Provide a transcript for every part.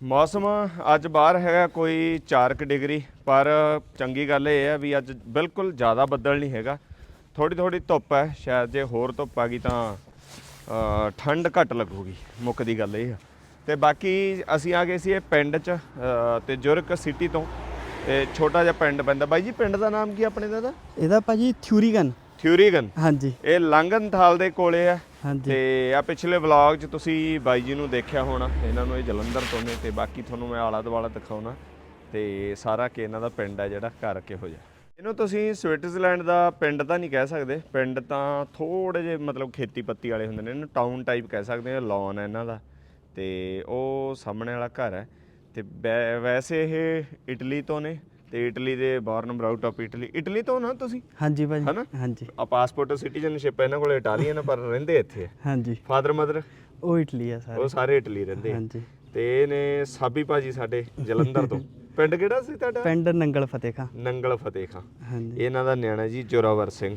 ਮੌਸਮ ਅੱਜ ਬਾਹਰ ਹੈਗਾ ਕੋਈ 4 ਡਿਗਰੀ ਪਰ ਚੰਗੀ ਗੱਲ ਇਹ ਹੈ ਵੀ ਅੱਜ ਬਿਲਕੁਲ ਜ਼ਿਆਦਾ ਬੱਦਲ ਨਹੀਂ ਹੈਗਾ। ਥੋੜੀ ਥੋੜੀ ਧੁੱਪ ਹੈ ਸ਼ਾਇਦ ਜੇ ਹੋਰ ਧੁੱਪ ਆ ਗਈ ਤਾਂ ਠੰਡ ਘੱਟ ਲੱਗੂਗੀ ਮੁੱਕ ਦੀ ਗੱਲ ਇਹ ਆ। ਤੇ ਬਾਕੀ ਅਸੀਂ ਆ ਗਏ ਸੀ ਇਹ ਪਿੰਡ 'ਚ ਅ, ਤੇ ਜੁਰਕ ਸਿਟੀ ਤੋਂ ਤੇ ਛੋਟਾ ਜਿਹਾ ਪਿੰਡ ਪੈਂਦਾ। ਬਾਈ ਜੀ ਪਿੰਡ ਦਾ ਨਾਮ ਕੀ ਆਪਣੇ ਦਾ ਦਾ ਇਹਦਾ ਭਾਜੀ ਥਿਊਰੀਗਨ। ਥਿਊਰੀਗਨ ਹਾਂਜੀ। ਇਹ ਲੰਗਨਥਾਲ ਦੇ ਕੋਲੇ ਆ। ਹਾਂਜੀ। ਤੇ ਆ ਪਿਛਲੇ ਵਲੌਗ 'ਚ ਤੁਸੀਂ ਬਾਈ ਜੀ ਨੂੰ ਦੇਖਿਆ ਹੋਣਾ। ਇਹਨਾਂ ਨੂੰ ਇਹ ਜਲੰਧਰ ਤੋਂ ਨੇ ਤੇ ਬਾਕੀ ਤੁਹਾਨੂੰ ਮੈਂ ਆਲਾ ਦੁਆਲਾ ਦਿਖਾਉਣਾ। ਤੇ ਸਾਰਾ ਕਿ ਇਹਨਾਂ ਦਾ ਪਿੰਡ ਹੈ ਜਿਹੜਾ ਘਰ ਕਿਹੋ ਜਿਹਾ। ਇਹਨੂੰ ਤੁਸੀਂ ਸਵਿਟਜ਼ਰਲੈਂਡ ਦਾ ਪਿੰਡ ਤਾਂ ਨਹੀਂ ਕਹਿ ਸਕਦੇ। ਪਿੰਡ ਤਾਂ ਥੋੜੇ ਜਿਹੇ ਮਤਲਬ ਖੇਤੀ ਪੱਤੀ ਵਾਲੇ ਹੁੰਦੇ ਨੇ। ਇਹਨੂੰ ਟਾਊਨ ਟਾਈਪ ਕਹਿ ਸਕਦੇ ਆ ਲੌਨ ਹੈ ਇਹਨਾਂ ਦਾ। ਤੇ ਉਹ ਸਾਹਮਣੇ ਵਾਲਾ ਘਰ ਹੈ ਤੇ ਵੈਸੇ ਇਹ ਇਟਲੀ ਤੋਂ ਨੇ। ਤੇ ਇਟਲੀ ਦੇ born brought of Italy. Italy ਤੋਂ ਨਾ ਤੁਸੀਂ? ਹਾਂਜੀ ਭਾਜੀ ਹਨਾ? ਹਾਂਜੀ। ਆ ਪਾਸਪੋਰਟ ਸਿਟੀਜ਼ਨਸ਼ਿਪ ਇਹਨਾਂ ਕੋਲ ਇਟਾਲੀਅਨ ਆ, ਪਰ ਰਹਿੰਦੇ ਇੱਥੇ। ਆ ਹਾਂਜੀ। ਫਾਦਰ ਮਦਰ ਉਹ ਇਟਲੀ ਆ ਉਹ ਸਾਰੇ ਸਾਰੇ ਇਟਲੀ ਰਹਿੰਦੇ ਆ। ਹਾਂਜੀ। ਤੇ ਇਹ ਨੇ ਸਾਬੀ ਭਾਜੀ ਸਾਡੇ ਜਲੰਧਰ ਤੋਂ। ਪਿੰਡ ਕਿਹੜਾ ਸੀ ਤੁਹਾਡਾ? ਪਿੰਡ ਨੰਗਲ ਫਤਿਹ ਖਾਂ ਨੰਗਲ ਫਤਿਹ ਖਾਂ ਹਾਂਜੀ। ਇਹਨਾਂ ਦਾ ਨਿਆਣਾ ਜੀ ਜੋਰਾਵਰ ਸਿੰਘ।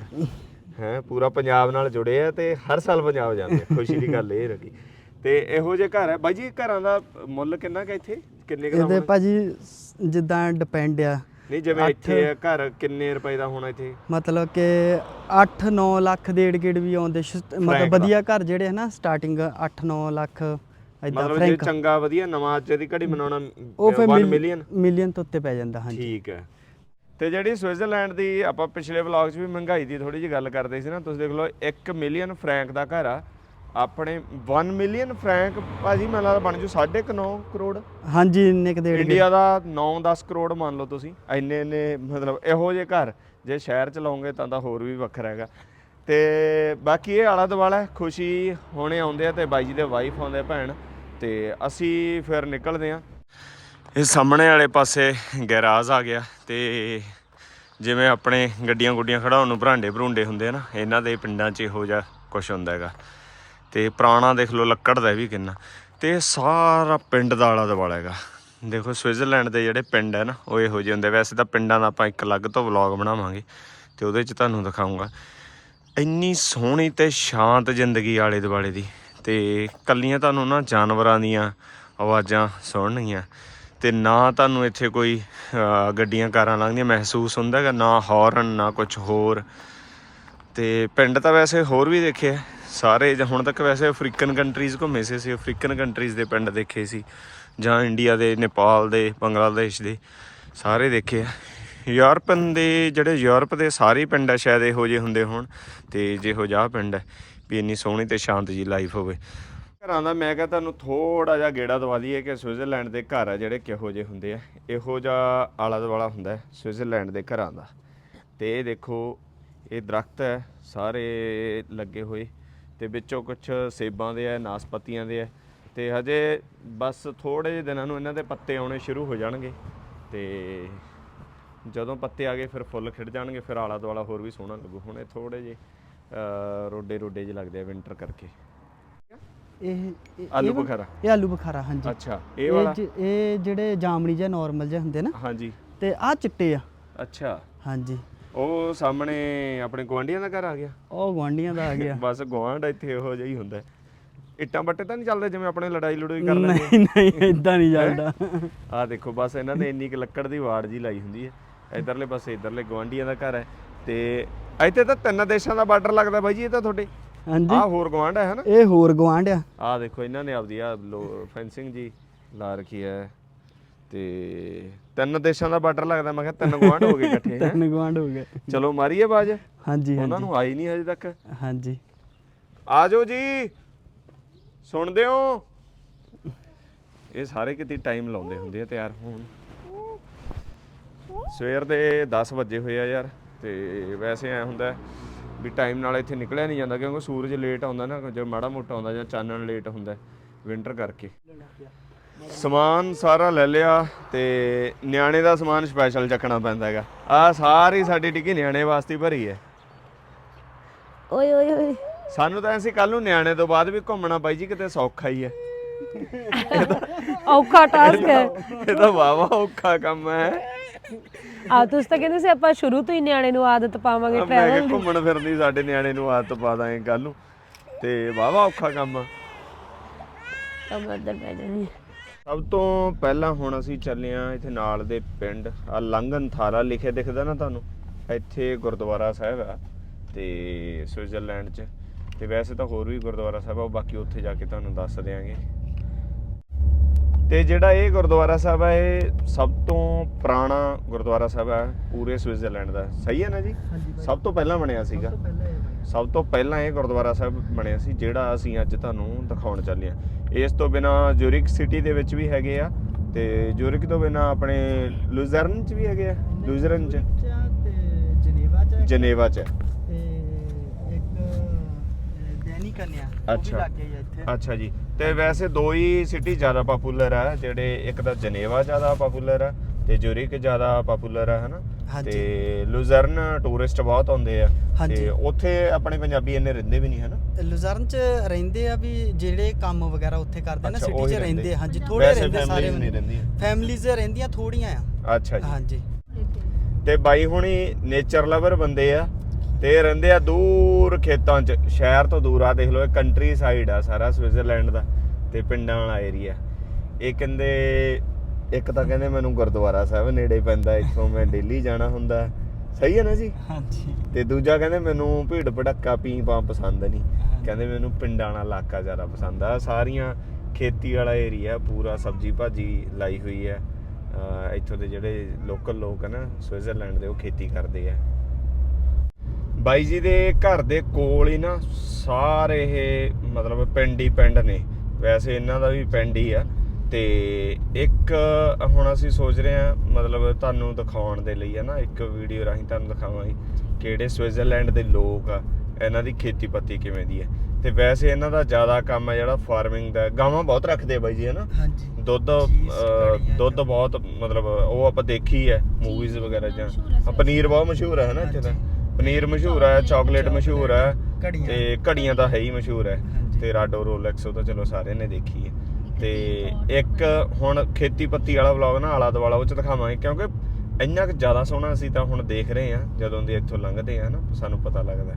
ਹੈ ਪੂਰਾ ਪੰਜਾਬ ਨਾਲ ਜੁੜੇ ਆ ਤੇ ਹਰ ਸਾਲ ਪੰਜਾਬ ਜਾਂਦੇ ਆ। ਖੁਸ਼ੀ ਦੀ ਗੱਲ ਇਹ ਰੱਖੀ ਤੇ ਇਹੋ ਜਿਹੇ ਘਰ ਹੈ ਬਾਈ ਜੀ ਘਰਾਂ ਦਾ ਮੁੱਲ ਕਿੰਨਾ ਕੁ ਇੱਥੇ? ਕਿੰਨੇ ਕੁ ਦਾ ਇਹਦੇ ਹੋਣਾ? ਭਾਜੀ ਜਿੱਦਾਂ ਡਿਪੈਂਡ ਆ। ਨਹੀਂ ਜਿਵੇਂ ਅੱਠ- ਇੱਥੇ ਆ ਘਰ ਕਿੰਨੇ ਰੁਪਏ ਦਾ ਹੋਣਾ ਇੱਥੇ? ਮਤਲਬ ਕਿ 8-9 ਲੱਖ ਡੇਢ ਗੇੜ ਵੀ ਆਉਂਦੇ ਸ਼- ਮਤਲਬ ਦਾ। ਵਧੀਆ ਘਰ ਜਿਹੜੇ ਹੈ ਨਾ ਸਟਾਰਟਿੰਗ 8-9 ਲੱਖ ਇਦਾਂ ਮਤਲਬ ਜੇ ਫਰੈਂਕ ਚੰਗਾ ਵਧੀਆ ਨਵਾਂ ਅੱਜ ਦੀ ਘੜੀ ਬਣਾਉਣਾ ਉਹ ਫਿਰ 1 ਮਿਲੀਅਨ ਮਿਲੀਅਨ ਤੋਂ ਉੱਤੇ ਪੈ ਜਾਂਦਾ ਹਾਂਜੀ। ਠੀਕ ਹੈ। ਤੇ ਜਿਹੜੀ ਸਵਿਟਜ਼ਰਲੈਂਡ ਦੀ ਆਪਾਂ ਪਿਛਲੇ ਵਲੌਗ 'ਚ ਵੀ ਮਹਿੰਗਾਈ ਦੀ ਥੋੜੀ ਜਿਹੀ ਗੱਲ ਕਰਦੇ ਸੀ ਨਾ ਤੁਸੀਂ ਦੇਖ ਲਓ 1 ਮਿਲੀਅਨ ਫਰੈਂਕ ਦਾ ਘਰ ਆ। ਆਪਣੇ 1 ਮਿਲੀਅਨ ਫਰੈਂਕ ਭਾਜੀ ਮੈਨੂੰ ਲੱਗਦਾ ਬਣ ਜੂ 9.5 ਕਰੋੜ। ਹਾਂਜੀ ਇੰਨੇ ਕੁ ਇੰਡੀਆ ਦਾ 9-10 ਕਰੋੜ ਮੰਨ ਲਓ ਤੁਸੀਂ ਇੰਨੇ ਇੰਨੇ ਮਤਲਬ ਇਹੋ ਜਿਹੇ ਘਰ ਜੇ ਸ਼ਹਿਰ ਚ ਲਾਉਂਗੇ ਤਾਂ ਤਾਂ ਹੋਰ ਵੀ ਵੱਖਰਾ ਹੈਗਾ। ਤੇ ਬਾਕੀ ਇਹ ਆਲਾ ਦੁਆਲਾ ਖੁਸ਼ੀ ਹੋਣੇ ਆਉਂਦੇ ਆ ਤੇ ਬਾਈ ਜੀ ਦੇ ਵਾਈਫ ਆਉਂਦੇ ਭੈਣ ਤੇ ਅਸੀਂ ਫਿਰ ਨਿਕਲਦੇ ਆ ਇਹ ਸਾਹਮਣੇ ਵਾਲੇ ਪਾਸੇ ਗੈਰਾਜ ਆ ਗਿਆ ਤੇ ਜਿਵੇਂ ਆਪਣੇ ਗੱਡੀਆਂ ਗੁੱਡੀਆਂ ਖੜਾਉਣ ਨੂੰ ਭਰਾਂਡੇ ਭਰੂੰਡੇ ਹੁੰਦੇ ਆ ਨਾ ਇਹਨਾਂ ਦੇ ਪਿੰਡਾਂ 'ਚ ਇਹੋ ਜਿਹਾ ਕੁਝ ਹੁੰਦਾ ਹੈਗਾ। ਤੇ ਪੁਰਾਣਾ ਦੇਖ ਲਓ ਲੱਕੜ ਦਾ ਵੀ ਕਿੰਨਾ। ਤੇ ਇਹ ਸਾਰਾ ਪਿੰਡ ਦਾ ਆਲਾ ਦੁਆਲਾ ਹੈਗਾ। ਦੇਖੋ ਸਵਿਟਜ਼ਰਲੈਂਡ ਦੇ ਜਿਹੜੇ ਪਿੰਡ ਹੈ ਨਾ, ਉਹ ਇਹੋ ਜਿਹੇ ਹੁੰਦੇ। ਵੈਸੇ ਤਾਂ ਪਿੰਡਾਂ ਦਾ ਆਪਾਂ ਇੱਕ ਅਲੱਗ ਤੋਂ ਵਲੌਗ ਬਣਾਵਾਂਗੇ ਤੇ ਉਹਦੇ 'ਚ ਤੁਹਾਨੂੰ ਦਿਖਾਉਂਗਾ ਇੰਨੀ ਸੋਹਣੀ ਤੇ ਸ਼ਾਂਤ ਜ਼ਿੰਦਗੀ ਆਲੇ ਦੁਆਲੇ ਦੀ। ਤੇ ਕੱਲੀਆਂ ਤੁਹਾਨੂੰ ਨਾ ਜਾਨਵਰਾਂ ਦੀਆਂ ਆਵਾਜ਼ਾਂ ਸੁਣਨਗੀਆਂ। ਤੇ ਨਾ ਤੁਹਾਨੂੰ ਇੱਥੇ ਕੋਈ ਗੱਡੀਆਂ ਕਾਰਾਂ ਲੰਘਦੀਆਂ, ਮਹਿਸੂਸ ਹੁੰਦਾ ਹੈਗਾ। ਨਾ ਹਾਰਨ ਨਾ ਕੁਝ ਹੋਰ। ਤੇ ਪਿੰਡ ਤਾਂ ਵੈਸੇ ਹੋਰ ਵੀ ਦੇਖਿਆ ਸਾਰੇ ਜਾਂ ਹੁਣ ਤੱਕ ਵੈਸੇ ਅਫਰੀਕਨ ਕੰਟਰੀਜ਼ ਘੁੰਮੇ ਸੀ, ਅਸੀਂ ਅਫਰੀਕਨ ਕੰਟਰੀਜ਼ ਦੇ ਪਿੰਡ ਦੇਖੇ ਸੀ, ਜਾਂ ਇੰਡੀਆ ਦੇ ਨੇਪਾਲ ਦੇ ਬੰਗਲਾਦੇਸ਼ ਦੇ, ਸਾਰੇ ਦੇਖੇ ਆ। ਯੂਰਪਨ ਦੇ ਜਿਹੜੇ ਯੂਰਪ ਦੇ ਸਾਰੇ ਪਿੰਡ ਆ, ਸ਼ਾਇਦ ਇਹੋ ਜਿਹੇ ਹੁੰਦੇ ਹੋਣ, ਤੇ ਜਿਹੋ ਜਿਹਾ ਪਿੰਡ ਹੈ ਵੀ ਇੰਨੀ ਸੋਹਣੀ ਤੇ ਸ਼ਾਂਤ ਜੀ ਲਾਈਫ ਹੋਵੇ। ਘਰਾਂ ਦਾ ਮੈਂ ਕਿਹਾ ਤੁਹਾਨੂੰ ਥੋੜਾ ਜਿਹਾ ਗੇੜਾ ਦਵਾ ਦਈਏ ਕਿ ਸਵਿਟਜ਼ਰਲੈਂਡ ਦੇ ਘਰ ਆ ਜਿਹੜੇ ਕਿਹੋ ਜਿਹੇ ਹੁੰਦੇ ਆ। ਇਹੋ ਜਿਹਾ ਆਲਾ ਦੁਆਲਾ ਹੁੰਦਾ ਸਵਿਟਜ਼ਰਲੈਂਡ ਦੇ ਘਰਾਂ ਦਾ। ਤੇ ਇਹ ਦੇਖੋ, ਇਹ ਦਰਖਤ ਹੈ, ਸਾਰੇ ਲੱਗੇ ਹੋਏ। ਤੇ ਵਿੱਚੋਂ ਕੁਝ ਸੇਬਾਂ ਦੇ ਆ ਨਾਸਪਤੀਆਂ ਦੇ ਆ। ਤੇ ਹਜੇ ਬਸ ਥੋੜੇ ਜਿਹੇ ਦਿਨਾਂ ਨੂੰ ਇਹਨਾਂ ਦੇ ਪੱਤੇ ਆਉਣੇ ਸ਼ੁਰੂ ਹੋ ਜਾਣਗੇ। ਤੇ ਜਦੋਂ ਪੱਤੇ ਆ ਗਏ ਫਿਰ ਫੁੱਲ ਖਿੜ ਜਾਣਗੇ ਫਿਰ ਆਲਾ ਦੁਆਲਾ ਹੋਰ ਵੀ ਸੋਹਣਾ ਲੱਗੂ। ਹੁਣ ਇਹ ਥੋੜੇ ਜਿਹੇ ਰੋਡੇ ਰੋਡੇ ਜਿਹੇ ਲੱਗਦੇ ਆ ਵਿੰਟਰ ਕਰਕੇ। ਇਹ ਆਲੂ ਬੁਖਾਰਾ। ਇਹ ਆਲੂ ਬੁਖਾਰਾ ਹਾਂਜੀ। ਅੱਛਾ ਇਹ ਵਾਲਾ? ਇਹ ਜਿਹੜੇ ਜਾਮਣੀ ਜਾਂ ਨਾਰਮਲ ਜਿਹੇ ਹੁੰਦੇ ਨਾ ਹਾਂਜੀ। ਤੇ ਆਹ ਚਿੱਟੇ ਆ। ਅੱਛਾ। ਹਾਂਜੀ। ਉਹ ਸਾਹਮਣੇ ਆਪਣੇ ਗੁਆਂਢੀਆਂ ਦਾ ਘਰ ਆ ਗਿਆ। ਉਹ ਗਵਾਂਡੀਆਂ ਦਾ ਆ ਗਿਆ। ਬਸ ਗੁਆਂਢ ਇੱਥੇ ਇਹੋ ਜਿਹਾ ਹੀ ਹੁੰਦਾ। ਹੈ। ਇੱਟਾਂ ਬੱਟੇ ਤਾਂ ਨਹੀਂ ਚੱਲਦੇ ਜਿਵੇਂ ਆਪਣੇ ਲੜਾਈ ਲੜੂਈ ਕਰ ਲੈਂਦੇ ਨਹੀਂ ਨਹੀਂ ਇਦਾਂ ਨਹੀਂ ਚੱਲਦਾ। ਆਹ ਦੇਖੋ ਬਸ ਇਹਨਾਂ ਨੇ ਇੰਨੀ ਕੁ ਲੱਕੜ ਦੀ ਵਾੜ ਜੀ ਲਾਈ ਹੁੰਦੀ ਹੈ। ਇਧਰਲੇ ਪਾਸੇ ਇਧਰਲੇ ਗੁਆਂਢੀਆਂ ਦਾ ਘਰ ਹੈ। ਤੇ ਇੱਥੇ ਤਾਂ ਤਿੰਨ ਦੇਸ਼ਾਂ ਦਾ ਬਾਰਡਰ ਲੱਗਦਾ ਬਾਈ ਜੀ ਇਹ ਤਾਂ ਤੁਹਾਡੇ। ਹਾਂਜੀ। ਆਹ ਹੋਰ ਗੁਆਂਢ ਹੈ ਹਨਾ ਇਹ ਹੋਰ ਗਵਾਂਢ ਆ। ਆਹ ਦੇਖੋ ਇਹਨਾਂ ਨੇ ਆਪਦੀ ਆ ਫੈਂਸਿੰਗ ਜੀ ਲਾ ਰੱਖੀ ਹੈ। ਤੇ ਤਿੰਨ ਦੇਸ਼ਾਂ ਦਾ ਬਾਰਡਰ ਲੱਗਦਾ ਮੈਂ ਕਿਹਾ ਤਿੰਨ ਗੁਆਂਢ ਹੋ ਗਏ ਇਕੱਠੇ ਹੈਂ। ਤਿੰਨ ਗਵਾਂਢ ਹੋ ਗਏ। ਚਲੋ ਮਾਰੀਏ ਬਾਜ ਹਾਂਜੀ ਉਹਨਾਂ ਹਾਂਜੀ। ਨੂੰ ਆਈ ਨਹੀਂ ਹਜੇ ਤੱਕ। ਹਾਂਜੀ। ਆ ਜਾਓ ਜੀ। ਸੁਣਦੇ ਹੋ? ਇਹ ਸਾਰੇ ਕਿਤੇ ਟਾਈਮ ਲਾਉਂਦੇ ਹੁੰਦੇ ਆ ਤਿਆਰ ਹੋਣ। ਸਵੇਰ ਦੇ 10 ਵਜੇ ਹੋਏ ਆ ਯਾਰ ਤੇ ਵੈਸੇ ਐ ਹੁੰਦਾ ਹੈ ਵੀ ਟਾਈਮ ਨਾਲ ਇੱਥੇ ਨਿਕਲਿਆ ਨਹੀਂ ਜਾਂਦਾ ਕਿਉਂਕਿ ਸੂਰਜ ਲੇਟ ਆਉਂਦਾ ਨਾ ਜੇ ਮਾੜਾ ਮੋਟਾ ਆਉਂਦਾ ਜਾਂ ਚਾਨਣ ਲੇਟ ਹੁੰਦਾ ਵਿੰਟਰ ਕਰਕੇ। ਸਮਾਨ ਸਾਰਾ ਲੈ ਲਿਆ ਤੇ ਨਿਆਣੇ ਦਾ ਸਮਾਨ ਸਪੈਸ਼ਲ ਚੱਕਣਾ ਪੈਂਦਾ ਹੈਗਾ। ਆ ਸਾਰੀ ਸਾਡੀ ਟਿੱਕੀ ਨਿਆਣੇ ਵਾਸਤੇ ਭਰੀ ਹੈ। ਓਏ ਓਏ ਓਏ। ਸਾਨੂੰ ਤਾਂ ਐਸੀ ਕੱਲ ਨੂੰ ਨਿਆਣੇ ਤੋਂ ਬਾਅਦ ਵੀ ਘੁੰਮਣਾ ਬਾਈ ਜੀ ਕਿਤੇ ਸੌਖਾ ਹੀ ਹੈ। ਔਖਾ ਟਾਸਕ ਹੈ। ਇਹ ਤਾਂ ਵਾਵਾ ਔਖਾ ਕੰਮ ਹੈ। ਆ ਤੁਸੀਂ ਤਾਂ ਕਹਿੰਦੇ ਸੀ ਆਪਾਂ ਸ਼ੁਰੂ ਤੋਂ ਹੀ ਨਿਆਣੇ ਨੂੰ ਆਦਤ ਪਾਵਾਂਗੇ ਮੈਂ ਟਰੈਵਲ ਘੁੰਮਣ ਫਿਰਨ ਦੀ ਸਾਡੇ ਨਿਆਣੇ ਨੂੰ ਆਦਤ ਪਾ ਦਾਂਗੇ ਕੱਲ ਨੂੰ। ਤੇ ਵਾਵਾ ਔਖਾ ਕੰਮ ਆ। ਤਾਂ ਮੈਂ ਅੰਦਰ ਬਹਿ ਜਾਣੀ ਸਭ ਤੋਂ ਪਹਿਲਾਂ ਹੁਣ ਅਸੀਂ ਚੱਲੇ ਆ ਇੱਥੇ ਨਾਲ ਦੇ ਪਿੰਡ ਆ ਲੰਗਨ ਥਾਰਾ ਲਿਖੇ ਦਿਖਦਾ ਨਾ ਤੁਹਾਨੂੰ ਇੱਥੇ ਗੁਰਦੁਆਰਾ ਸਾਹਿਬ ਆ ਤੇ ਸਵਿਟਜ਼ਰਲੈਂਡ 'ਚ ਤੇ ਵੈਸੇ ਤਾਂ ਹੋਰ ਵੀ ਗੁਰਦੁਆਰਾ ਸਾਹਿਬ ਆ ਉਹ ਬਾਕੀ ਉੱਥੇ ਜਾ ਕੇ ਤੁਹਾਨੂੰ ਦੱਸ ਦਿਆਂਗੇ। ਤੇ ਜਿਹੜਾ ਇਹ ਗੁਰਦੁਆਰਾ ਸਾਹਿਬ ਹੈ ਇਹ ਸਭ ਤੋਂ ਪੁਰਾਣਾ ਗੁਰਦੁਆਰਾ ਸਾਹਿਬ ਹੈ ਪੂਰੇ ਸਵਿਟਜ਼ਰਲੈਂਡ ਦਾ। ਸਹੀ ਹੈ ਨਾ ਜੀ? ਸਭ ਤੋਂ ਪਹਿਲਾਂ ਬਣਿਆ ਸੀਗਾ। ਸਭ ਤੋਂ ਪਹਿਲਾਂ ਇਹ ਗੁਰਦੁਆਰਾ ਸਾਹਿਬ ਬਣਿਆ ਸੀ ਜਿਹੜਾ ਅਸੀਂ ਅੱਜ ਤੁਹਾਨੂੰ ਦਿਖਾਉਣ ਚੱਲੇ ਆ ਇਸ ਤੋਂ ਬਿਨਾ ਜੂਰਿਕ ਸਿਟੀ ਦੇ ਵਿੱਚ ਵੀ ਹੈਗੇ ਆ ਤੇ ਜੂਰਿਕ ਤੋਂ ਬਿਨਾ ਆਪਣੇ ਲੁਜ਼ਰਨ ਚ ਵੀ ਹੈਗੇ ਆ? ਲੁਜ਼ਰਨ ਚ? ਜਨੇਵਾ ਚ ਜਨੇਵਾ ਅੱਛਾ। ਅੱਛਾ ਜੀ। ਤੇ ਵੈਸੇ ਦੋ ਹੀ ਸਿਟੀ ਜ਼ਿਆਦਾ ਪਪੂਲਰ ਆ ਜਿਹੜੇ ਇੱਕ ਤਾਂ ਜਨੇਵਾ ਜ਼ਿਆਦਾ ਪਪੂਲਰ ਆ ਤੇ ਜੂਰਿਕ ਜ਼ਿਆਦਾ ਪਪੂਲਰ ਆ ਹਨਾ। ਤੇ ਲੁਜ਼ਰਨ ਟੂਰਿਸਟ ਬਹੁਤ ਆਉਂਦੇ ਆ। ਤੇ ਉੱਥੇ ਆਪਣੇ ਪੰਜਾਬੀ ਇੰਨੇ ਰਹਿੰਦੇ ਵੀ ਨਹੀਂ ਹਨਾ? ਲੁਜ਼ਰਨ ਚ ਰਹਿੰਦੇ ਆ ਵੀ ਜਿਹੜੇ ਕੰਮ ਵਗੈਰਾ ਉੱਥੇ ਕਰਦੇ ਨੇ ਸਿਟੀ ਚ ਰਹਿੰਦੇ ਹਾਂਜੀ ਥੋੜੇ ਰਹਿੰਦੇ ਸਾਰੇ families ਨਹੀਂ ਰਹਿੰਦੀਆਂ। ਫੈਮਲੀਜ਼ ਰਹਿੰਦੀਆਂ ਥੋੜੀਆਂ ਆ। ਅੱਛਾ ਜੀ। ਹਾਂਜੀ। ਤੇ ਬਾਈ ਹੁਣੀ ਨੇਚਰ ਲਵਰ ਬੰਦੇ ਆ। ਤੇ ਰਹਿੰਦੇ ਆ ਦੂਰ ਖੇਤਾਂ 'ਚ। ਸ਼ਹਿਰ ਤੋਂ ਦੂਰ ਆ ਦੇਖ ਲਓ ਇਹ ਕੰਟਰੀ ਸਾਈਡ ਆ ਸਾਰਾ ਸਵਿਟਜ਼ਰਲੈਂਡ ਦਾ ਤੇ ਪਿੰਡਾਂ ਵਾਲਾ ਏਰੀਆ ਇਹ ਕਹਿੰਦੇ ਇੱਕ ਤਾਂ ਕਹਿੰਦੇ ਮੈਨੂੰ ਗੁਰਦੁਆਰਾ ਸਾਹਿਬ ਨੇੜੇ ਪੈਂਦਾ ਇੱਥੋਂ ਮੈਂ ਡੇਲੀ ਜਾਣਾ ਹੁੰਦਾ। ਸਹੀ ਹੈ ਨਾ ਜੀ? ਹਾਂਜੀ। ਤੇ ਦੂਜਾ ਕਹਿੰਦੇ ਮੈਨੂੰ ਭੀੜ ਭੜੱਕਾ ਪੀ ਪਾ ਪਸੰਦ ਨਹੀਂ। ਕਹਿੰਦੇ ਮੈਨੂੰ ਪਿੰਡਾਂ ਵਾਲਾ ਇਲਾਕਾ ਜ਼ਿਆਦਾ ਪਸੰਦ ਆ। ਸਾਰੀਆਂ ਖੇਤੀ ਵਾਲਾ ਏਰੀਆ ਪੂਰਾ ਸਬਜੀ ਭਾਜੀ ਲਾਈ ਹੋਈ ਹੈ ਇੱਥੋਂ ਦੇ ਜਿਹੜੇ ਲੋਕਲ ਲੋਕ ਆ ਨਾ ਸਵਿਟਜ਼ਰਲੈਂਡ ਦੇ ਉਹ ਖੇਤੀ ਕਰਦੇ ਆ। ਬਾਈ ਜੀ ਦੇ ਘਰ ਦੇ ਕੋਲ ਹੀ ਨਾ ਸਾਰੇ ਇਹ ਮਤਲਬ ਪਿੰਡ ਹੀ ਪਿੰਡ ਨੇ। ਵੈਸੇ ਇਹਨਾਂ ਦਾ ਵੀ ਪਿੰਡ ਹੀ ਆ। ਤੇ ਇੱਕ ਹੁਣ ਅਸੀਂ ਸੋਚ ਰਹੇ ਆ ਮਤਲਬ ਤੁਹਾਨੂੰ ਦਿਖਾਉਣ ਦੇ ਲਈ ਹੈ ਨਾ ਇੱਕ ਵੀਡੀਓ ਰਾਹੀਂ ਤੁਹਾਨੂੰ ਦਿਖਾਵਾਂਗੇ ਕਿਹੜੇ ਸਵਿਟਜ਼ਰਲੈਂਡ ਦੇ ਲੋਕ ਆ ਇਹਨਾਂ ਦੀ ਖੇਤੀਪੱਤੀ ਕਿਵੇਂ ਦੀ ਹੈ। ਤੇ ਵੈਸੇ ਇਹਨਾਂ ਦਾ ਜ਼ਿਆਦਾ ਕੰਮ ਹੈ ਜਿਹੜਾ ਫਾਰਮਿੰਗ ਦਾ ਗਾਵਾਂ ਬਹੁਤ ਰੱਖਦੇ ਬਾਈ ਜੀ ਹੈ ਨਾ ਹਾਂਜੀ। ਦੁੱਧ ਦੁੱਧ ਬਹੁਤ ਮਤਲਬ ਉਹ ਆਪਾਂ ਦੇਖੀ ਹੈ ਮੂਵੀਜ਼ ਵਗੈਰਾ ਜਾਂ। ਪਨੀਰ ਬਹੁਤ ਮਸ਼ਹੂਰ ਹੈ ਨਾ ਇੱਥੇ ਦਾ ਪਨੀਰ ਮਸ਼ਹੂਰ ਹੈ ਚਾਕਲੇਟ ਮਸ਼ਹੂਰ ਹੈ। ਤੇ ਘੜੀਆਂ ਤਾਂ ਹੈ ਹੀ ਮਸ਼ਹੂਰ ਹੈ। ਤੇ ਰਾਡੋ ਰੋਲੈਕਸ ਉਹ ਤਾਂ ਚਲੋ ਸਾਰਿਆਂ ਨੇ ਦੇਖੀ ਹੈ। ਤੇ ਇੱਕ ਹੁਣ ਖੇਤੀਪੱਤੀ ਵਾਲਾ ਵਲੌਗ ਨਾ, ਆਲਾ ਦੁਆਲਾ, ਉਹ ਚ ਦਿਖਾਵਾਂਗੇ, ਕਿਉਂਕਿ ਇੰਨਾ ਕੁ ਜ਼ਿਆਦਾ ਸੋਹਣਾ ਅਸੀਂ ਤਾਂ ਹੁਣ ਦੇਖ ਰਹੇ ਹਾਂ, ਜਦੋਂ ਦੀ ਇੱਥੋਂ ਲੰਘਦੇ ਆ ਨਾ, ਸਾਨੂੰ ਪਤਾ ਲੱਗਦਾ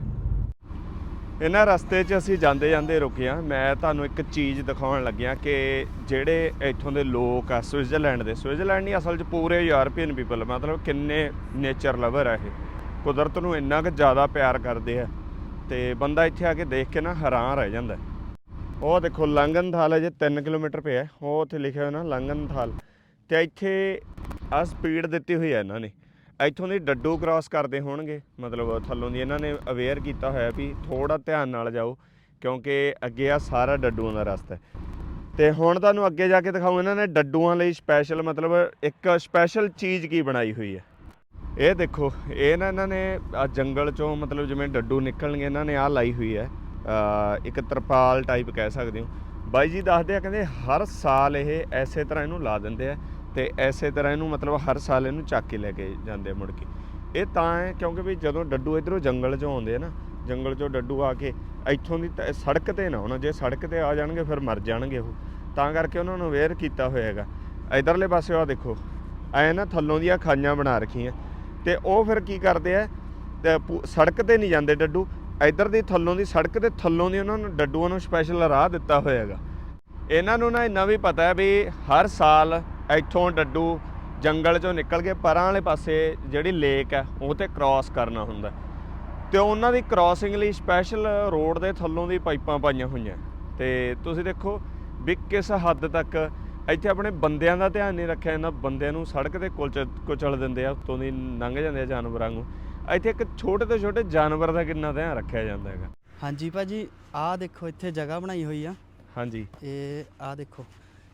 ਇਹਨਾਂ ਰਸਤੇ 'ਚ ਅਸੀਂ ਜਾਂਦੇ ਜਾਂਦੇ ਰੁਕੇ ਆ ਮੈਂ ਤੁਹਾਨੂੰ ਇੱਕ ਚੀਜ਼ ਦਿਖਾਉਣ ਲੱਗਿਆ ਕਿ ਜਿਹੜੇ ਇੱਥੋਂ ਦੇ ਲੋਕ ਆ, ਸਵਿਟਜ਼ਰਲੈਂਡ ਦੇ, ਸਵਿਟਜ਼ਰਲੈਂਡ ਨਹੀਂ, ਅਸਲ 'ਚ ਪੂਰੇ ਯੂਰਪੀਅਨ ਪੀਪਲ ਮਤਲਬ ਕਿੰਨੇ ਨੇਚਰ ਲਵਰ ਆ ਇਹ। ਕੁਦਰਤ ਨੂੰ ਇੰਨਾ ਕੁ ਜ਼ਿਆਦਾ ਪਿਆਰ ਕਰਦੇ ਆ, ਤੇ ਬੰਦਾ ਇੱਥੇ ਆ ਕੇ ਦੇਖ ਕੇ ਨਾ ਹੈਰਾਨ ਰਹਿ ਜਾਂਦਾ ਉਹ ਦੇਖੋ ਲੰਗਨਥਾਲ ਹੈ ਜੇ 3 ਕਿਲੋਮੀਟਰ ਪਿਆ ਉਹ ਉੱਥੇ ਲਿਖਿਆ ਹੋਇਆ ਨਾ ਲੰਗਨਥਾਲ ਤੇ ਇੱਥੇ ਆ ਸਪੀਡ ਦਿੱਤੀ ਹੋਈ ਹੈ ਇਹਨਾਂ ਨੇ। ਇੱਥੋਂ ਦੀ ਡੱਡੂ ਕ੍ਰਾਸ ਕਰਦੇ ਹੋਣਗੇ। ਮਤਲਬ ਥੱਲੋਂ ਦੀ ਇਹਨਾਂ ਨੇ ਅਵੇਅਰ ਕੀਤਾ ਹੋਇਆ ਵੀ ਥੋੜਾ ਧਿਆਨ ਨਾਲ ਜਾਓ, ਕਿਉਂਕਿ ਅੱਗੇ ਆ ਸਾਰਾ ਡੱਡੂਆਂ ਦਾ ਰਸਤਾ ਹੈ। ਤੇ ਹੁਣ ਤੁਹਾਨੂੰ ਅੱਗੇ ਜਾ ਕੇ ਦਿਖਾਉਂ ਇਹਨਾਂ ਨੇ ਡੱਡੂਆਂ ਲਈ ਸਪੈਸ਼ਲ ਮਤਲਬ ਇੱਕ ਸਪੈਸ਼ਲ ਚੀਜ਼ ਕੀ ਬਣਾਈ ਹੋਈ ਹੈ। ਇਹ ਦੇਖੋ, ਇਹ ਨਾ ਇਹਨਾਂ ਨੇ ਜੰਗਲ ਚੋਂ ਮਤਲਬ ਜਿਵੇਂ ਡੱਡੂ ਨਿਕਲਣਗੇ, ਇਹਨਾਂ ਨੇ ਆ ਲਾਈ ਹੋਈ ਹੈ। ਇੱਕ ਤਰਪਾਲ ਟਾਈਪ ਕਹਿ ਸਕਦੇ ਹੋ। ਬਾਈ ਜੀ ਦੱਸਦੇ ਆ, ਕਹਿੰਦੇ ਹਰ ਸਾਲ ਇਹ ਐਸੇ ਤਰ੍ਹਾਂ ਇਹਨੂੰ ਲਾ ਦਿੰਦੇ ਆ ਤੇ ਐਸੇ ਤਰ੍ਹਾਂ ਇਹਨੂੰ ਮਤਲਬ ਹਰ ਸਾਲ ਇਹਨੂੰ ਚੱਕ ਕੇ ਲੈ ਕੇ ਜਾਂਦੇ ਮੁੜ ਕੇ। ਇਹ ਤਾਂ ਹੈ ਕਿਉਂਕਿ ਵੀ ਜਦੋਂ ਡੱਡੂ ਇਧਰੋਂ ਜੰਗਲ ਚੋਂ ਆਉਂਦੇ ਆ ਨਾ, ਜੰਗਲ ਚੋਂ ਡੱਡੂ ਆ ਕੇ ਇੱਥੋਂ ਦੀ ਤਾਂ, ਸੜਕ ਤੇ ਨਾ ਆਉਣਾ ਜੇ ਸੜਕ ਤੇ ਆ ਜਾਣਗੇ ਫਿਰ ਮਰ ਜਾਣਗੇ ਉਹ। ਤਾਂ ਕਰਕੇ ਉਹਨਾਂ ਨੂੰ ਅਵੇਅਰ ਕੀਤਾ ਹੋਇਆ ਹੈਗਾ। ਇਧਰਲੇ ਪਾਸੇ ਆ ਦੇਖੋ, ਐ ਨਾ ਥੱਲੋਂ ਦੀਆਂ ਖਾਈਆਂ ਬਣਾ ਰੱਖੀਆਂ। ਤੇ ਉਹ ਫਿਰ ਕੀ ਕਰਦੇ ਆ ਸੜਕ ਤੇ ਨਹੀਂ ਜਾਂਦੇ ਡੱਡੂ ਇਧਰ ਦੀ ਥੱਲੋਂ ਦੀ ਸੜਕ ਤੇ ਥੱਲੋਂ ਦੀ ਉਹਨਾਂ ਨੂੰ ਡੱਡੂਆਂ ਨੂੰ ਸਪੈਸ਼ਲ ਰਾਹ ਦਿੱਤਾ ਹੋਏਗਾ ਇਹਨਾਂ ਨੂੰ ਨਾ ਇੰਨਾ ਵੀ ਪਤਾ ਹੈ ਵੀ ਹਰ ਸਾਲ ਇੱਥੋਂ ਡੱਡੂ ਜੰਗਲ ਚੋਂ ਨਿਕਲ ਕੇ ਪਰਾਂ ਵਾਲੇ ਪਾਸੇ ਜਿਹੜੀ ਲੇਕ ਹੈ, ਉਹ ਤੇ ਕ੍ਰਾਸ ਕਰਨਾ ਹੁੰਦਾ ਤੇ ਉਹਨਾਂ ਦੀ ਕ੍ਰਾਸਿੰਗ ਲਈ ਸਪੈਸ਼ਲ ਰੋਡ ਦੇ ਥੱਲੋਂ ਦੀ ਪਾਈਪਾਂ ਪਾਈਆਂ ਹੋਈਆਂ ਤੇ ਤੁਸੀਂ ਦੇਖੋ ਵੀ ਕਿਸ ਹੱਦ ਤੱਕ ਇੱਥੇ ਆਪਣੇ ਬੰਦਿਆਂ ਦਾ ਧਿਆਨ ਨਹੀਂ ਰੱਖਿਆ ਜਾਂਦਾ। ਬੰਦਿਆਂ ਨੂੰ ਸੜਕ ਤੇ ਕੁਚਲ ਕੁਚਲ ਦਿੰਦੇ ਆ, ਉੱਤੋਂ ਦੀ ਲੰਘ ਜਾਂਦੇ ਆ ਜਾਨਵਰਾਂ ਨੂੰ ਇੱਥੇ ਇੱਕ ਛੋਟੇ ਤੋਂ ਛੋਟੇ ਜਾਨਵਰ ਦਾ ਕਿੰਨਾ ਧਿਆਨ ਰੱਖਿਆ ਜਾਂਦਾ ਹੈਗਾ। ਹਾਂਜੀ ਭਾਜੀ ਆਹ ਦੇਖੋ ਇੱਥੇ ਜਗ੍ਹਾ ਬਣਾਈ ਹੋਈ ਆ। ਹਾਂਜੀ। ਇਹ ਆਹ ਦੇਖੋ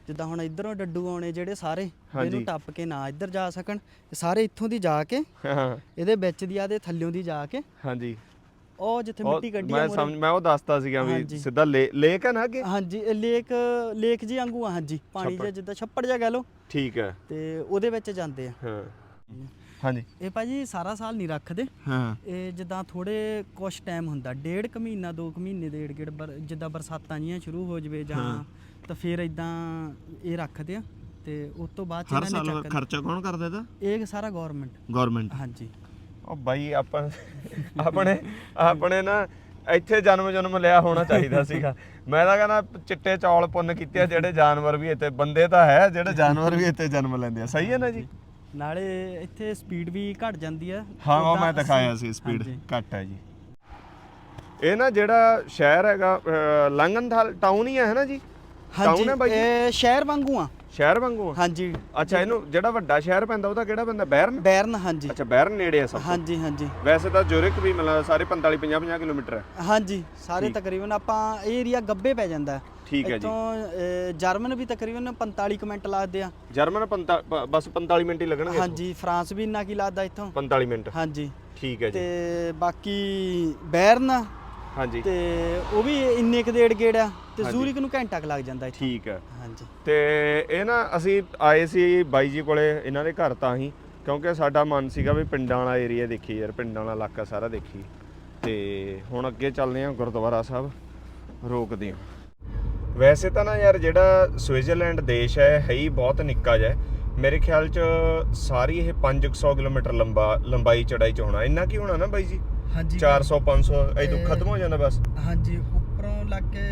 ਜਿੱਦਾਂ ਹੁਣ ਇਧਰੋਂ ਡੱਡੂ ਆਉਣੇ ਜਿਹੜੇ ਸਾਰੇ। ਇਹਨੂੰ ਟੱਪ ਕੇ ਨਾ ਇੱਧਰ ਜਾ ਸਕਣ ਇਹ ਸਾਰੇ ਇੱਥੋਂ ਦੀ ਜਾ ਕੇ ਹਾਂ। ਇਹਦੇ ਵਿੱਚ ਦੀ ਆ ਦੇ ਥੱਲਿਓਂ ਦੀ ਜਾ ਕੇ ਹਾਂਜੀ। ਉਹ ਜਿੱਥੇ ਮਿੱਟੀ ਕੱਢੀ ਆ ਮੈਂ ਸਮਝ ਮੈਂ ਉਹ ਦੱਸਦਾ ਸੀਗਾ ਵੀ। ਸਿੱਧਾ ਲੇ- ਲੇਕ ਹੈ ਨਾ ਅੱਗੇ? ਹਾਂਜੀ ਇਹ ਲੇਕ ਲੇਕ ਜੀ ਵਾਂਗੂ ਆ ਹਾਂਜੀ। ਪਾਣੀ। ਜਿਹਾ ਜਿੱਦਾਂ ਛੱਪੜ ਜਿਹਾ ਕਹਿ ਲਓ। ਠੀਕ ਹੈ। ਤੇ ਉਹਦੇ ਵਿੱਚ ਜਾਂਦੇ ਆ। ਹਾਂ। ਹਾਂਜੀ। ਇਹ ਭਾਜੀ ਸਾਰਾ ਸਾਲ ਨਹੀਂ ਰੱਖਦੇ। ਹਾਂ। ਇਹ ਜਿੱਦਾਂ ਥੋੜੇ ਕੁਛ ਟਾਈਮ ਹੁੰਦਾ ਡੇਢ ਕੁ ਮਹੀਨਾ ਦੋ ਕੁ ਮਹੀਨੇ ਦੇ ਏੜ ਬਰ ਜਿੱਦਾਂ ਬਰਸਾਤਾਂ ਜੀਆਂ ਸ਼ੁਰੂ ਹੋ ਜਵੇ ਜਾਂ ਤਾਂ ਫਿਰ ਇਦਾਂ ਇਹ ਰੱਖਦੇ ਆ ਤੇ ਉਸ ਤੋਂ ਬਾਅਦ ਹਰ ਇਹਨਾਂ ਨੇ ਸਾਲ ਚੱਕ ਖਰਚਾ ਕੌਣ ਕਰਦਾ ਇਹਦਾ? ਇਹ ਸਾਰਾ ਗਵਰਨਮੈਂਟ ਗਵਰਨਮੈਂਟ ਹਾਂਜੀ। ਉਹ ਬਾਈ ਆਪਾਂ ਆਪਣੇ ਆਪਣੇ ਨਾ ਇੱਥੇ ਜਨਮ ਜਨਮ ਲਿਆ ਹੋਣਾ ਚਾਹੀਦਾ ਸੀਗਾ। ਮੈਂ ਤਾਂ ਕਹਿੰਦਾ ਚਿੱਟੇ ਚੌਲ ਪੁੰਨ ਕੀਤੇ ਆ ਜਿਹੜੇ ਜਾਨਵਰ ਵੀ ਇੱਥੇ ਬੰਦੇ ਤਾਂ ਹੈ ਜਿਹੜੇ ਜਾਨਵਰ ਵੀ ਇੱਥੇ ਜਨਮ ਲੈਂਦੇ ਆ। ਸਹੀ ਹੈ ਨਾ ਜੀ? ਨਾਲੇ ਇੱਥੇ ਸਪੀਡ ਵੀ ਘਟ ਜਾਂਦੀ ਆ। ਹਾਂ ਉਹ ਮੈਂ ਦਿਖਾਇਆ ਸੀ ਸਪੀਡ। ਘੱਟ ਹੈ ਜੀ। ਇਹ ਨਾ ਜਿਹੜਾ ਸ਼ਹਿਰ ਹੈਗਾ ਲੰਗਨਥਾਲ ਟਾਊਨ ਹੀ ਹੈ ਨਾ ਜੀ? ਟਾਊਨ ਹੈ ਬਾਈ? ਇਹ ਸ਼ਹਿਰ ਵਾਂਗੂ ਆ। ਸ਼ਹਿਰ ਵਾਂਗੂ ਆ? ਹਾਂਜੀ। ਅੱਛਾ ਇਹਨੂੰ ਜਿਹੜਾ ਵੱਡਾ ਸ਼ਹਿਰ ਪੈਂਦਾ ਉਹਦਾ ਕਿਹੜਾ ਪੈਂਦਾ? ਬੈਰਨ? ਬੈਰਨ ਹਾਂਜੀ। ਅੱਛਾ ਬੈਰਨ ਨੇੜੇ ਆ ਸਭ। ਹਾਂਜੀ ਹਾਂਜੀ। ਵੈਸੇ ਤਾਂ ਜੁਰਿਕ ਵੀ ਮਤਲਬ ਸਾਰੇ 45 50 50 ਕਿਲੋਮੀਟਰ ਹੈ। ਹਾਂਜੀ ਸਾਰੇ। ਤਕਰੀਬਨ ਆਪਾਂ ਇਹ ਏਰੀਆ ਗੱਬੇ ਪੈ ਜਾਂਦਾ। ਠੀਕ ਹੈ ਜੀ। ਅਹ, ਜਰਮਨ ਵੀ ਤਕਰੀਬਨ 45 ਕੁ ਮਿੰਟ ਲੱਗਦੇ ਆ। ਜਰਮਨ 45 ਪ- ਬਸ 45 ਮਿੰਟ ਹੀ ਲੱਗਣਗੇ ਹਾਂਜੀ ਫਰਾਂਸ ਵੀ ਇੰਨਾ ਕੀ ਲੱਗਦਾ ਇੱਥੋਂ? 45 ਮਿੰਟ। ਹਾਂਜੀ। ਠੀਕ ਹੈ ਜੀ। ਤੇ ਬਾਕੀ ਬੈਰਨ ਹਾਂਜੀ। ਤੇ ਉਹ ਵੀ ਇੰਨੇ ਕੁ ਡੇਢ ਗੇੜ ਆ ਤੇ। ਜ਼ੂਰਿਕ ਨੂੰ ਘੰਟਾ ਕੁ ਲੱਗ ਜਾਂਦਾ ਇੱਥੇ। ਠੀਕ ਹੈ। ਹਾਂਜੀ। ਤੇ ਇਹ ਨਾ ਅਸੀਂ ਆਏ ਸੀ ਬਾਈ ਜੀ ਕੋਲੇ ਇਹਨਾਂ ਦੇ ਘਰ ਤਾਂ ਹੀ ਕਿਉਂਕਿ ਸਾਡਾ ਮਨ ਸੀਗਾ ਵੀ ਪਿੰਡਾਂ ਵਾਲਾ ਏਰੀਆ ਦੇਖੀ ਯਾਰ ਪਿੰਡਾਂ ਵਾਲਾ ਇਲਾਕਾ ਸਾਰਾ ਦੇਖੀ ਤੇ ਹੁਣ ਅੱਗੇ ਚੱਲਦੇ ਹਾਂ ਗੁਰਦੁਆਰਾ ਸਾਹਿਬ ਰੋਕਦੇ ਹਾਂ। ਵੈਸੇ ਤਾਂ ਨਾ ਯਾਰ ਜਿਹੜਾ ਸਵਿਟਜ਼ਰਲੈਂਡ ਦੇਸ਼ ਹੈ ਹੈ ਹੀ ਬਹੁਤ ਨਿੱਕਾ ਜਿਹਾ। ਮੇਰੇ ਖਿਆਲ ਚ ਸਾਰੀ ਇਹ 500 ਕਿਲੋਮੀਟਰ ਲੰਬਾ ਲੰਬਾਈ ਚੜਾਈ ਚ ਹੋਣਾ। ਇੰਨਾ ਕੀ ਹੋਣਾ ਨਾ ਬਾਈ ਜੀ? ਹਾਂਜੀ 400 500 ਇਹ ਤੋਂ ਖਤਮ ਹੋ ਜਾਂਦਾ ਬਸ। ਹਾਂਜੀ ਉੱਪਰੋਂ ਲੱਗ ਕੇ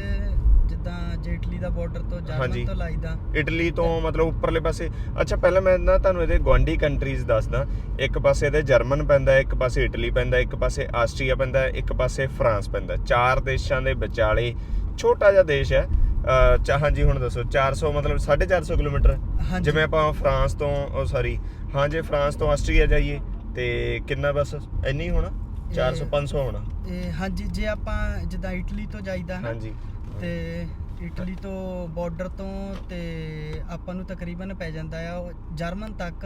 ਜਿੱਦਾਂ ਜੇਟਲੀ ਦਾ ਬਾਰਡਰ ਤੋਂ। ਜਰਮਨ ਤੋਂ ਲਾਈਦਾ। ਇਟਲੀ ਤੋਂ ਮਤਲਬ ਉੱਪਰਲੇ ਪਾਸੇ। ਅੱਛਾ ਪਹਿਲਾਂ ਮੈਂ ਨਾ ਤੁਹਾਨੂੰ ਇਹਦੇ ਗਵਾਂਡੀ ਕੰਟਰੀਜ਼ ਦੱਸਦਾ। ਇੱਕ ਪਾਸੇ ਇਹਦੇ ਜਰਮਨ ਪੈਂਦਾ ਇੱਕ ਪਾਸੇ ਇਟਲੀ ਪੈਂਦਾ ਇੱਕ ਪਾਸੇ ਆਸਟਰੀਆ ਪੈਂਦਾ ਇੱਕ ਪਾਸੇ ਫਰਾਂਸ ਪੈਂਦਾ। ਚਾਰ ਦੇਸ਼ਾਂ ਦੇ ਵਿਚਾਲੇ ਛੋਟਾ ਜਿਹਾ ਦੇਸ਼ ਹੈ। ਚਾ ਹਾਂਜੀ ਹੁਣ ਦੱਸੋ 400 ਮਤਲਬ 450 ਕਿਲੋਮੀਟਰ? ਹਾਂਜੀ। ਜਿਵੇਂ ਆਪਾਂ ਫਰਾਂਸ ਤੋਂ ਸੌਰੀ ਹਾਂ ਜੇ ਫਰਾਂਸ ਤੋਂ ਆਸਟਰੀਆ ਜਾਈਏ ਤੇ ਕਿੰਨਾ ਬਸ? ਇੰਨੀ ਹੋਣਾ? 400 500 ਹੋਣਾ। ਇਹ ਹਾਂਜੀ ਜੇ ਆਪਾਂ ਜਿੱਦਾਂ ਇਟਲੀ ਤੋਂ ਜਾਈਦਾ ਨਾ ਹਾਂਜੀ। ਤੇ ਇਟਲੀ ਤੋਂ ਬਾਰਡਰ ਤੋਂ ਤੇ ਆਪਾਂ ਨੂੰ ਤਕਰੀਬਨ ਪੈ ਜਾਂਦਾ ਆ ਉਹ ਜਰਮਨ ਤੱਕ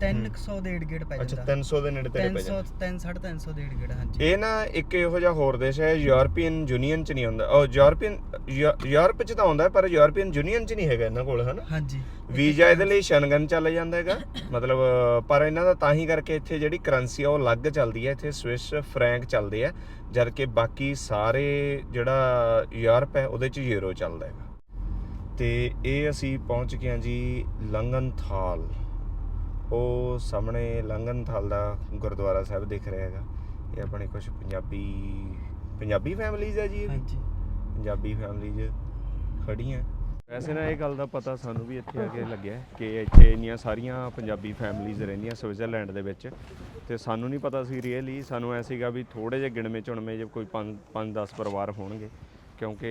300 ਦੇ ਏੜ ਗੇੜ ਪੈ ਅੱਛਾ ਜਾਂਦਾ। 300 ਦੇ ਨੇੜੇ ਤੇੜੇ ਪੈ 300 ਜਾਂਦਾ। 3 350 ਦੇ ਏੜ ਗੇੜ ਹਾਂਜੀ। ਇਹ ਨਾ ਇੱਕ ਇਹੋ ਜਿਹਾ ਹੋਰ ਦੇਸ਼ ਹੈ ਯੂਰਪੀਅਨ ਯੂਨੀਅਨ ਚ ਨਹੀਂ ਹੁੰਦਾ। ਉਹ ਯੂਰਪੀਅਨ ਯੂ- ਯੂਰਪ ਚ ਤਾਂ ਆਉਂਦਾ ਹੈ, ਪਰ ਯੂਰਪੀਅਨ ਯੂਨੀਅਨ ਚ ਨਹੀਂ ਹੈਗਾ ਇਹਨਾਂ ਕੋਲ ਹਨਾ? ਹਾਂਜੀ। ਵੀਜ਼ਾ ਇਹਦੇ ਲਈ ਸ਼ਨਗਨ ਚੱਲ ਜਾਂਦਾ ਹੈਗਾ। ਮਤਲਬ ਪਰ ਇਹਨਾਂ ਦਾ ਤਾਂ ਹੀ ਕਰਕੇ ਇੱਥੇ ਜਿਹੜੀ ਕਰੰਸੀ ਆ ਉਹ ਅਲੱਗ ਚੱਲਦੀ ਹੈ। ਇੱਥੇ ਸਵਿਸ ਫਰੈਂਕ ਚੱਲਦੇ ਆ ਜਦ ਕਿ ਬਾਕੀ ਸਾਰੇ ਜਿਹੜਾ ਯੂਰਪ ਹੈ ਉਹਦੇ ਚ ਯੂਰੋ ਚੱਲਦਾ ਹੈਗਾ। ਤੇ ਇਹ ਅਸੀਂ ਪਹੁੰਚ ਗਏ ਹਾਂ ਜੀ ਲੰਗਨਥਾਲ। ਉਹ ਸਾਹਮਣੇ ਲੰਗਨਥਾਲ ਦਾ ਗੁਰਦੁਆਰਾ ਸਾਹਿਬ ਦਿਖ ਰਿਹਾ ਹੈਗਾ। ਇਹ ਆਪਣੇ ਕੁਝ ਪੰਜਾਬੀ ਪੰਜਾਬੀ ਫੈਮਿਲੀਜ਼ ਹੈ ਜੀ ਇਹ ਵੀ? ਹਾਂਜੀ। ਪੰਜਾਬੀ ਫੈਮਿਲੀਜ਼ ਖੜੀਆਂ ਵੈਸੇ ਨਾ ਇਹ ਗੱਲ ਦਾ ਪਤਾ ਸਾਨੂੰ ਵੀ ਇੱਥੇ ਆ ਕੇ ਲੱਗਿਆ ਕਿ ਇੱਥੇ ਇੰਨੀਆਂ ਸਾਰੀਆਂ ਪੰਜਾਬੀ ਫੈਮਿਲੀਜ਼ ਰਹਿੰਦੀਆਂ ਸਵਿਟਜ਼ਰਲੈਂਡ ਦੇ ਵਿੱਚ। ਤੇ ਸਾਨੂੰ ਨਹੀਂ ਪਤਾ ਸੀ ਰੀਅਲੀ ਸਾਨੂੰ ਐ ਸੀਗਾ ਵੀ ਥੋੜੇ ਜਿਹੇ ਗਿਣਵੇਂ ਚੁਣਵੇਂ ਜੇ ਕੋਈ 5 5 10 ਪਰਿਵਾਰ ਹੋਣਗੇ। ਕਿਉਂਕਿ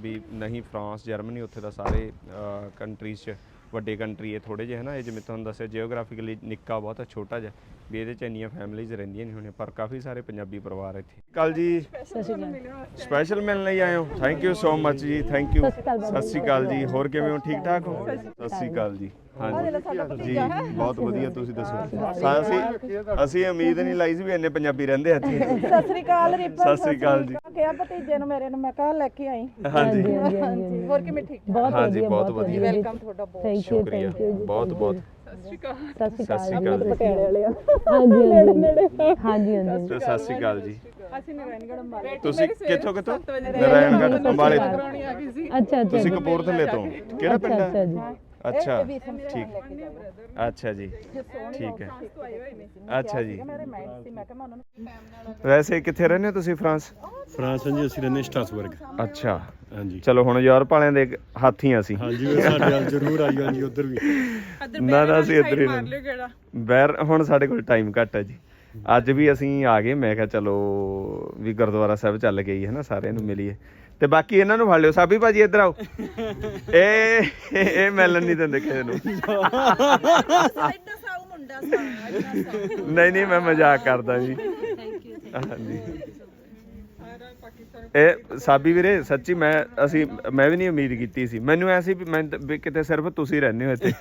ਵੀ ਨਹੀਂ ਫਰਾਂਸ ਜਰਮਨੀ ਉੱਥੇ ਦਾ ਸਾਰੇ ਕੰਟਰੀਜ਼ 'ਚ ਵੱਡੇ ਕੰਟਰੀ ਹੈ ਥੋੜੇ ਜਿਹੇ ਹਨਾ ਇਹ ਜਿਵੇਂ ਤੁਹਾਨੂੰ ਦੱਸਿਆ ਜੀਓਗ੍ਰਾਫਿਕਲੀ ਨਿੱਕਾ ਬਹੁਤ ਛੋਟਾ ਜਿਹਾ ਵੀ ਇਹਦੇ 'ਚ ਇੰਨੀਆਂ ਫੈਮਿਲੀਜ਼ ਰਹਿੰਦੀਆਂ ਨਹੀਂ ਹੋਣੀਆਂ ਪਰ ਕਾਫੀ ਸਾਰੇ ਪੰਜਾਬੀ ਪਰਿਵਾਰ ਇੱਥੇ। ਕੱਲ ਜੀ। ਸਤਿ ਸ਼੍ਰੀ ਅਕਾਲ। ਸਪੈਸ਼ਲ ਮਿਲਣ ਲਈ ਆਏ ਹੋ। ਥੈਂਕ ਯੂ ਸੋ ਮਚ ਜੀ ਥੈਂਕ ਯੂ ਸਤਿ ਸ਼੍ਰੀ ਅਕਾਲ ਬਾਬਾ ਸਤਿ ਸ਼੍ਰੀ ਅਕਾਲ ਜੀ। ਹੋਰ ਕਿਵੇਂ ਹੋ? ਠੀਕ ਠਾਕ ਹੋ? ਸਤਿ ਸ਼੍ਰੀ ਅਕਾਲ ਜੀ। ਹਾਂਜੀ। ਜੀ ਬਹੁਤ ਵਧੀਆ ਤੁਸੀਂ ਦੱਸੋ। ਸਾ- ਅਸੀਂ ਅਸੀਂ ਉਮੀਦ ਨਹੀਂ ਲਾਈ ਸੀ ਵੀ ਇੰਨੇ ਪੰਜਾਬੀ ਰਹਿੰਦੇ ਆ ਇੱਥੇ ਸਤਿ ਸ੍ਰੀ ਅਕਾਲ ਰਿਪਨ ਸਤਿ ਸ਼੍ਰੀ ਅਕਾਲ ਜੀ। ਕਿਹਾ ਭਤੀਜੇ ਨੂੰ ਮੇਰੇ ਨੂੰ ਮੈਂ ਕਿਹਾ ਲੈ ਕੇ ਆਈ। ਹਾਂਜੀ। ਹਾਂਜੀ ਹਾਂਜੀ ਹੋਰ ਕਿਵੇਂ ਠੀਕ ਬਹੁਤ ਹਾਂਜੀ, ਵਧੀਆ ਬਹੁਤ ਵਧੀਆ। ਵੈਲਕਮ ਤੁਹਾਡਾ ਬਹੁਤ ਥੈਂਕ ਯੂ ਸ਼ੁਕਰੀਆ। ਥੈਂਕ ਯੂ ਜੀ ਬਹੁਤ ਬਹੁਤ। ਸਤਿ ਸ਼੍ਰੀ ਸਤਿ ਅਕਾਲ ਸ਼੍ਰੀ ਅਕਾਲ ਜੀ। ਪਟਿਆਲੇ ਵਾਲੇ ਆ। ਹਾਂਜੀ। ਹਾਂਜੀ ਹਾਂਜੀ। ਹਾਂਜੀ ਤੇ ਸਤਿ ਸ਼੍ਰੀ ਅਕਾਲ ਜੀ। ਅਸੀਂ ਨਰੈਣਗੜ੍ਹ ਅੰਬਾਲੇ। ਤੁਸੀਂ ਕਿੱਥੋਂ ਕਿੱਥੋਂ? ਨਾਰਾਇਣਗੜ੍ਹ ਅੰਬਾਲੇ ਤੋਂ। ਕਰਾਉਣੀ ਆ ਗਈ ਸੀ। ਅੱਛਾ ਅੱਛਾ। ਤੁਸੀਂ ਕਪੂਰਥਲੇ ਤੋਂ। ਕਿਹੜਾ ਪਿੰਡ ਅੱਛਾ ਹੈ ਜੀ। ਅੱਛਾ। ਠੀਕ। ਅੱਛਾ ਜੀ। ਠੀਕ ਹੈ ਅੱਛਾ ਜੀ। ਮੇਰੇ ਮਾਈਂਡ ਸੀ। ਮੈਂ ਕਿਹਾ ਮੈਂ ਉਹਨਾਂ ਨੂੰ ਵੈਸੇ ਕਿੱਥੇ ਰਹਿੰਦੇ ਹੋ ਤੁਸੀਂ ਫਰਾਂਸ? ਫਰਾਂਸ ਹਾਂਜੀ ਅਸੀਂ ਰਹਿੰਦੇ ਸਟ੍ਰਾਸਬਰਗ ਅੱਛਾ। ਹਾਂਜੀ। ਚਲੋ ਹੁਣ ਯੂਰਪ ਵਾਲਿਆਂ ਦੇ ਹਾਥੀ ਆ ਅਸੀਂ। ਹਾਂਜੀ ਉਹ ਸਾਡੇ ਨਾਲ ਜ਼ਰੂਰ ਆਈ ਹਾਂਜੀ ਉਧਰ ਵੀ। ਨਾ ਨਾ ਅਸੀਂ ਇੱਧਰ ਹੀ ਰਹਿੰਦੇ। ਬੈਰ ਹੁਣ ਸਾਡੇ ਕੋਲ ਟਾਈਮ ਘੱਟ ਹੈ ਜੀ। ਅੱਜ ਵੀ ਅਸੀਂ ਆ ਗਏ ਮੈਂ ਕਿਹਾ ਚਲੋ ਵੀ ਗੁਰਦੁਆਰਾ ਸਾਹਿਬ ਚੱਲ ਗਈ ਹੈ ਨਾ ਸਾਰਿਆਂ ਨੂੰ ਮਿਲੀਏ। ਤੇ ਬਾਕੀ ਇਹਨਾਂ ਨੂੰ ਫੜ ਲਿਓ। ਸਾਬੀ ਭਾਜੀ ਇੱਧਰ ਆਓ। ਇਹ ਇਹ ਮਿਲਣ ਨਹੀਂ ਦਿੰਦੇ ਕਿਸੇ ਨੂੰ। ਨਹੀਂ ਨਹੀਂ ਮੈਂ ਮਜ਼ਾਕ ਕਰਦਾ ਜੀ। ਹਾਂਜੀ। ਇਹ ਸਾਬੀ ਵੀਰੇ ਸੱਚੀ ਮੈਂ ਅਸੀਂ ਮੈਂ ਵੀ ਨਹੀਂ ਉਮੀਦ ਕੀਤੀ ਸੀ। ਮੈਨੂੰ ਐਸੀ ਵੀ ਮੈਂ ਵੀ ਕਿਤੇ ਸਿਰਫ ਤੁਸੀਂ ਰਹਿੰਦੇ ਹੋ ਇੱਥੇ।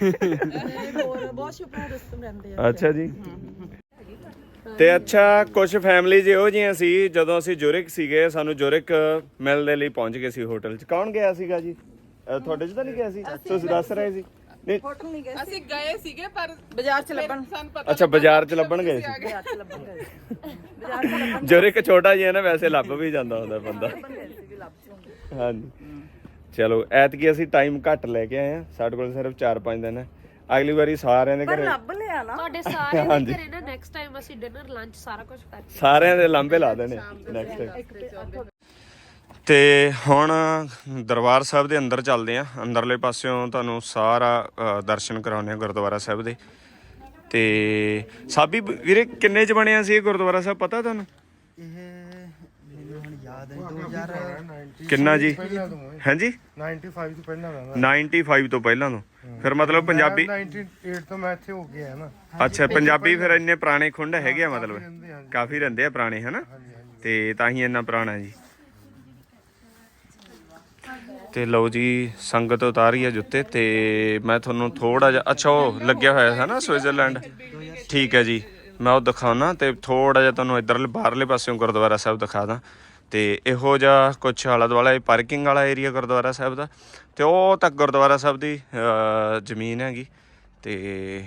ਬਹੁਤ ਸ਼ੁਕਰ ਰਸਤਮ ਰਹਿੰਦੇ ਅੱਛਾ ਜੀ। ਤੇ ਅੱਛਾ ਕੁਝ ਫੈਮਿਲੀਜ਼ ਇਹੋ ਜਿਹੀਆਂ ਸੀ ਜਦੋਂ ਅਸੀਂ ਜੁਰਿਕ ਸੀਗੇ ਸਾਨੂੰ ਜੁਰਿਕ ਮਿਲਣ ਦੇ ਲਈ ਪਹੁੰਚ ਗਏ ਸੀ ਹੋਟਲ 'ਚ। ਕੌਣ ਗਿਆ ਸੀਗਾ ਜੀ? ਅ, ਤੁਹਾਡੇ 'ਚ ਤਾਂ ਨਹੀਂ ਗਿਆ ਸੀ? ਤੁਸੀਂ ਦੱਸ ਰਹੇ ਸੀ। ਨਹੀਂ। ਅਸੀਂ ਗਏ ਸੀਗੇ ਪਰ ਬਾਜ਼ਾਰ ਚ ਲੱਭਣ। ਸਾਨੂੰ ਪਤਾ ਅੱਛਾ ਬਾਜ਼ਾਰ 'ਚ ਲੱਭਣ ਗਏ ਸੀ ਜੁਰਿਕ ਛੋਟਾ ਜਿਹਾ ਨਾ ਵੈਸੇ ਲੱਭ ਵੀ ਜਾਂਦਾ ਹੁੰਦਾ ਬੰਦਾ। ਹਾਂਜੀ। ਚਲੋ ਐਤਕੀ ਅਸੀਂ ਟਾਈਮ ਘੱਟ ਲੈ ਕੇ ਆਏ ਆ ਸਾਡੇ ਕੋਲ ਸਿਰਫ 4-5 ਦਿਨ ਹੈ। ਅਗਲੀ ਵਾਰੀ ਸਾਰਿਆਂ ਦੇ ਘਰੇ ਤੁਹਾਡੇ ਸਾਰਿਆਂ ਦੇ ਘਰੇ ਨਾ ਨੈਕਸਟ ਟਾਈਮ ਅਸੀਂ ਡਿਨਰ ਲੰਚ ਸਾਰਾ ਕੁਝ ਕਰ ਸਾਰਿਆਂ ਦੇ ਲਾਂਬੇ ਲਾ ਦੇਣੇ ਨੈਕਸਟ ਟਾਈਮ ਤੇ ਹੁਣ ਦਰਬਾਰ ਸਾਹਿਬ ਦੇ ਅੰਦਰ ਚੱਲਦੇ ਆ। ਅੰਦਰਲੇ ਪਾਸਿਓਂ ਤੁਹਾਨੂੰ ਸਾਰਾ ਅ, ਦਰਸ਼ਨ ਕਰਾਉਂਦੇ ਆ ਗੁਰਦੁਆਰਾ ਸਾਹਿਬ ਦੇ। ਤੇ ਸਾਬੀ ਵੀਰੇ ਕਿੰਨੇ ਚ ਬਣਿਆ ਸੀ ਇਹ ਗੁਰਦੁਆਰਾ ਸਾਹਿਬ? ਪਤਾ ਤੁਹਾਨੂੰ? ਇਹ ਮੈਨੂੰ ਹੁਣ ਯਾਦ ਹੈ 2000 ਕਿੰਨਾ ਜੀ? ਹਾਂਜੀ 95 ਤੋਂ ਪਹਿਲਾਂ ਦਾ। 95 ਤੋਂ ਪਹਿਲਾਂ ਤੋਂ। ਫਿਰ ਮਤਲਬ ਪੰਜਾਬੀ 98 ਤੋਂ ਮੈਂ ਇੱਥੇ ਹੋ ਗਿਆ ਨਾ। ਅੱਛਾ ਪੰਜਾਬੀ ਫਿਰ ਇੰਨੇ ਪੁਰਾਣੇ ਖੁੰਡ ਹੈਗੇ ਆ ਮਤਲਬ? ਕਾਫੀ ਰਹਿੰਦੇ ਆ ਪੁਰਾਣੇ ਹਨਾ? ਤੇ ਤਾਂ ਹੀ ਇੰਨਾ ਪੁਰਾਣਾ ਜੀ। ਤੇ ਲਓ ਜੀ ਸੰਗਤ ਉਤਾਰੀ ਆ ਜੁੱਤੇ ਤੇ ਮੈਂ ਤੁਹਾਨੂੰ ਥੋੜਾ ਜਿਹਾ ਅੱਛਾ ਉਹ ਲੱਗਿਆ ਹੋਇਆ ਹੈ ਨਾ ਸਵਿਟਜ਼ਰਲੈਂਡ? ਠੀਕ ਹੈ ਜੀ ਮੈਂ ਉਹ ਦਿਖਾਉਣਾ ਤੇ ਥੋੜਾ ਜਿਹਾ ਤੁਹਾਨੂੰ ਇਧਰਲੇ ਬਾਹਰਲੇ ਪਾਸਿਓਂ ਗੁਰਦੁਆਰਾ ਸਾਹਿਬ ਦਿਖਾ ਦਾਂ। ਤੇ ਇਹੋ ਜਿਹਾ ਕੁਛ ਆਲਾ ਦੁਆਲਾ ਇਹ ਪਾਰਕਿੰਗ ਵਾਲਾ ਏਰੀਆ ਗੁਰਦੁਆਰਾ ਸਾਹਿਬ ਦਾ, ਤੇ ਉਹ ਤੱਕ ਗੁਰਦੁਆਰਾ ਸਾਹਿਬ ਦੀ ਜ਼ਮੀਨ ਹੈਗੀ। ਤੇ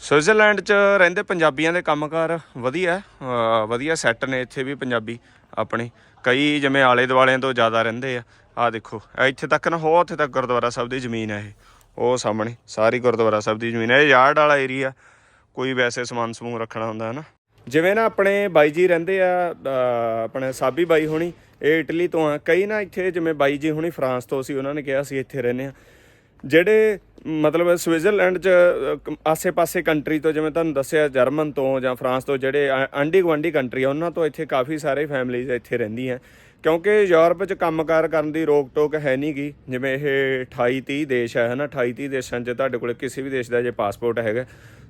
ਸਵਿਟਜ਼ਰਲੈਂਡ 'ਚ ਰਹਿੰਦੇ ਪੰਜਾਬੀਆਂ ਦੇ ਕੰਮਕਾਰ ਵਧੀਆ ਵਧੀਆ ਸੈੱਟ ਨੇ ਇੱਥੇ ਵੀ ਪੰਜਾਬੀ ਆਪਣੇ। ਕਈ ਜਿਵੇਂ ਆਲੇ ਦੁਆਲਿਆਂ ਤੋਂ ਜ਼ਿਆਦਾ ਰਹਿੰਦੇ ਆ ਆ ਦੇਖੋ ਇੱਥੇ ਤੱਕ ਨਾ ਹੋ ਉੱਥੇ ਤੱਕ ਗੁਰਦੁਆਰਾ ਸਾਹਿਬ ਦੀ ਜ਼ਮੀਨ ਹੈ ਇਹ। ਉਹ ਸਾਹਮਣੇ, ਸਾਰੀ ਗੁਰਦੁਆਰਾ ਸਾਹਿਬ ਦੀ ਜ਼ਮੀਨ ਹੈ। ਇਹ ਯਾਰਡ ਵਾਲਾ ਏਰੀਆ ਕੋਈ ਵੈਸੇ ਸਮਾਨ ਸਮੂਹ ਰੱਖਣਾ ਹੁੰਦਾ ਹੈ ਨਾ ਜਿਵੇਂ ਨਾ ਆਪਣੇ ਬਾਈ ਜੀ ਰਹਿੰਦੇ ਆ ਆਪਣੇ ਸਾਬੀ ਬਾਈ ਹੋਣੀ, ਇਹ ਇਟਲੀ ਤੋਂ ਆ। ਕਈ ਨਾ ਇੱਥੇ ਜਿਵੇਂ ਬਾਈ ਜੀ ਹੁਣੀ, ਫਰਾਂਸ ਤੋਂ ਸੀ ਉਹਨਾਂ ਨੇ ਕਿਹਾ ਸੀ ਇੱਥੇ ਰਹਿੰਦੇ ਆ। ਜਿਹੜੇ, ਮਤਲਬ ਸਵਿਟਜ਼ਰਲੈਂਡ ਚ ਆਸੇ-ਪਾਸੇ ਕੰਟਰੀ ਤੋਂ, ਜਿਵੇਂ ਤੁਹਾਨੂੰ ਦੱਸਿਆ, ਜਰਮਨ ਤੋਂ ਜਾਂ ਫਰਾਂਸ ਤੋਂ, ਜਿਹੜੇ ਆ- ਆਂਢੀ ਗੁਆਂਢੀ ਕੰਟਰੀ ਆ, ਉਹਨਾਂ ਤੋਂ ਇੱਥੇ ਕਾਫੀ ਸਾਰੇ ਫੈਮਲੀਜ਼ ਇੱਥੇ ਰਹਿੰਦੀਆਂ ਕਿਉਂਕਿ ਯੂਰਪ ਚ ਕੰਮਕਾਰ ਕਰਨ ਦੀ ਰੋਕ ਟੋਕ ਹੈ ਨਹੀਂ ਗੀ। ਜਿਵੇਂ ਇਹ 28 30 ਦੇਸ਼ ਹੈ, ਹਨਾ? 28 30 ਦੇਸ਼ਾਂ 'ਚ ਤੁਹਾਡੇ ਕੋਲ ਕਿਸੇ ਵੀ ਦੇਸ਼ ਦਾ ਜੇ ਪਾਸਪੋਰਟ ਹੈਗਾ,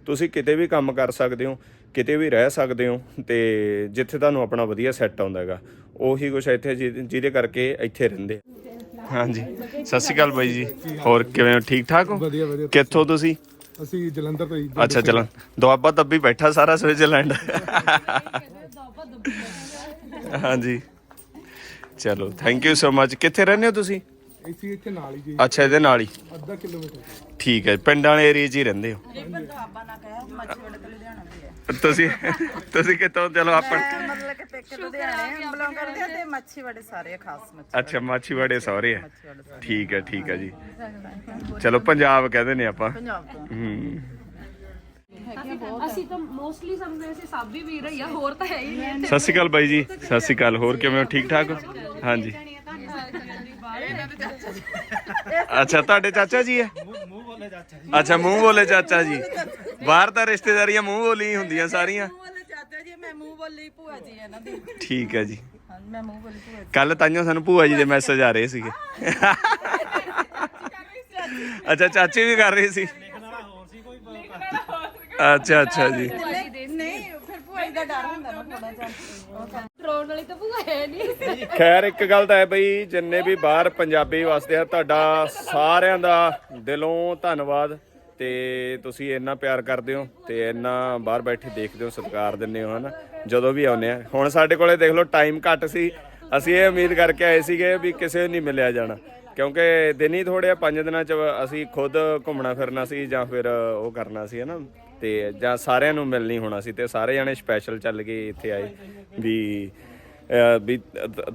ਤੁਸੀਂ ਕਿਤੇ ਵੀ ਕੰਮ ਕਰ ਸਕਦੇ ਹੋ, ਕਿਤੇ ਵੀ ਰਹਿ ਸਕਦੇ ਹੋ, ਤੇ ਜਿੱਥੇ ਤੁਹਾਨੂੰ ਆਪਣਾ ਵਧੀਆ ਸੈੱਟ ਆਉਂਦਾ ਹੈਗਾ, ਉਹੀ ਕੁਛ ਇੱਥੇ ਜਿਹਦੇ ਜਿਹਦੇ ਕਰਕੇ ਇੱਥੇ ਰਹਿੰਦੇ ਹਾਂਜੀ। ਸਤਿ ਸ਼੍ਰੀ ਅਕਾਲ ਬਾਈ ਜੀ। ਹੋਰ ਕਿਵੇਂ ਹੋ? ਠੀਕ ਠਾਕ ਹੋ? ਵਧੀਆ ਵਧੀਆ। ਕਿੱਥੋਂ ਤੁਸੀਂ? ਅਸੀਂ ਜਲੰਧਰ ਤੋਂ ਹੀ ਅੱਛਾ ਚਲੋ ਦੁਆਬਾ ਦੱਬੀ ਬੈਠਾ ਸਾਰਾ ਸਵਿਟਜ਼ਰਲੈਂਡ ਹਾਂਜੀ। ਚਲੋ ਥੈਂਕ ਯੂ ਸੋ ਮਚ ਕਿੱਥੇ ਰਹਿੰਦੇ ਹੋ ਤੁਸੀਂ? ਅਸੀਂ ਇੱਥੇ ਨਾਲ ਹੀ ਜੀ। ਅੱਛਾ ਇਹਦੇ ਨਾਲ ਹੀ। ਅੱਧਾ ਕਿਲੋਮੀਟਰ। ਠੀਕ ਹੈ ਪਿੰਡਾਂ ਵਾਲੇ ਏਰੀਆ 'ਚ ਹੀ ਰਹਿੰਦੇ ਹੋ। ਤੁਸੀਂ ਤੁਸੀਂ ਕਿੱਥੋਂ ਚਲੋ ਆਪਾਂ ਮਤਲਬ ਕਿ ਪੇਕੇ ਲੁਧਿਆਣੇ ਬਿਲੋਂਗ ਕਰਦੇ ਆ ਤੇ ਮੱਛੀ ਵਾਲੇ ਸਾਰੇ ਆ ਖਾਸ ਮੱਛੀ ਅੱਛਾ ਮਾਛੀਵਾੜੇ ਸਹੁਰੇ ਆ। ਠੀਕ ਹੈ ਠੀਕ ਹੈ ਜੀ। ਚਲੋ ਪੰਜਾਬ ਕਹਿੰਦੇ ਨੇ ਆਪਾਂ। ਪੰਜਾਬ ਤੋਂ। ਹੂੰ। ਅਸੀਂ ਤਾਂ ਮੋਸਟਲੀ ਸਮਝਦੇ ਸੀ ਸਾਬੀ ਵੀਰ ਹੀ ਆ ਹੋਰ ਤਾਂ ਹੈ ਹੀ ਨਹੀਂ। ਸਤਿ ਸ਼੍ਰੀ ਅਕਾਲ ਬਾਈ ਜੀ ਸਤਿ ਸ਼੍ਰੀ ਅਕਾਲ। ਹੋਰ ਕਿਵੇਂ ਹੋ? ਠੀਕ ਠਾਕ ਹੋ? ਹਾਂਜੀ। ਅੱਛਾ ਤੁਹਾਡੇ ਚਾਚਾ ਜੀ ਹੈ? ਅੱਛਾ ਮੂੰਹ ਬੋਲੇ ਚਾਚਾ ਜੀ। ਬਾਹਰ ਤਾਂ ਰਿਸ਼ਤੇਦਾਰੀਆਂ ਮੂੰਹ ਬੋਲੀ ਹੁੰਦੀਆਂ ਸਾਰੀਆਂ। ਵਾਲੇ ਚਾਚਾ ਜੀ ਮੈਂ ਮੂੰਹ ਬੋਲੀ ਭੂਆ ਜੀ ਇਹਨਾਂ ਦੀ। ਠੀਕ ਹੈ ਜੀ। ਮੈਂ ਮੂੰਹ ਬੋਲੀ ਭੂਆ ਕੱਲ ਤਾਈਓ ਸਾਨੂੰ ਭੂਆ ਜੀ ਦੇ ਮੈਸੇਜ ਆ ਰਹੇ ਸੀਗੇ। ਅੱਛਾ ਚਾਚੀ ਵੀ ਕਰ ਰਹੀ ਸੀ। ਅੱਛਾ ਅੱਛਾ ਜੀ। ਨਹੀਂ ਫਿਰ ਭੂਆ ਜੀ ਦਾ ਡਰ ਹੁੰਦਾ ਨਾ ਥੋੜਾ ਜਿਹਾ। ਡਰੋਨ ਵਾਲੀ ਤਾਂ ਭੂਆ ਹੈ ਨਹੀਂ। ਖੈਰ ਇੱਕ ਗੱਲ ਤਾਂ ਹੈ ਬਈ ਜਿੰਨੇ ਵੀ ਬਾਹਰ ਪੰਜਾਬੀ ਵਸਦੇ ਆ ਤੁਹਾਡਾ ਸਾਰਿਆਂ ਦਾ ਦਿਲੋਂ ਧੰਨਵਾਦ। ਤੇ ਤੁਸੀਂ ਇੰਨਾ ਪਿਆਰ ਕਰਦੇ ਹੋ ਤੇ ਇੰਨਾ ਬਾਹਰ ਬੈਠੇ ਦੇਖਦੇ ਹੋ, ਸਤਿਕਾਰ ਦਿੰਦੇ ਹੋ, ਹਨਾ? ਜਦੋਂ ਵੀ ਆਉਂਦੇ ਆ। ਹੁਣ ਸਾਡੇ ਕੋਲੇ ਦੇਖ ਲਓ ਟਾਈਮ ਘੱਟ ਸੀ। ਅਸੀਂ ਇਹ ਉਮੀਦ ਕਰਕੇ ਆਏ ਸੀਗੇ ਵੀ ਕਿਸੇ ਨੂੰ ਨਹੀਂ ਮਿਲਿਆ ਜਾਣਾ। ਕਿਉਂਕਿ ਦਿਨ ਹੀ ਥੋੜੇ ਆ, ਪੰਜ ਦਿਨਾਂ ਚ ਅਸੀਂ ਖੁਦ ਘੁੰਮਣਾ ਫਿਰਨਾ ਸੀ ਜਾਂ ਫਿਰ ਉਹ ਕਰਨਾ ਸੀ, ਹਨਾ? ਤੇ ਜਾਂ ਸਾਰਿਆਂ ਨੂੰ ਮਿਲਣੀ ਹੋਣਾ ਸੀ ਤੇ ਸਾਰੇ ਜਣੇ ਸਪੈਸ਼ਲ ਚੱਲ ਕੇ ਇੱਥੇ ਆਏ ਵੀ ਵੀ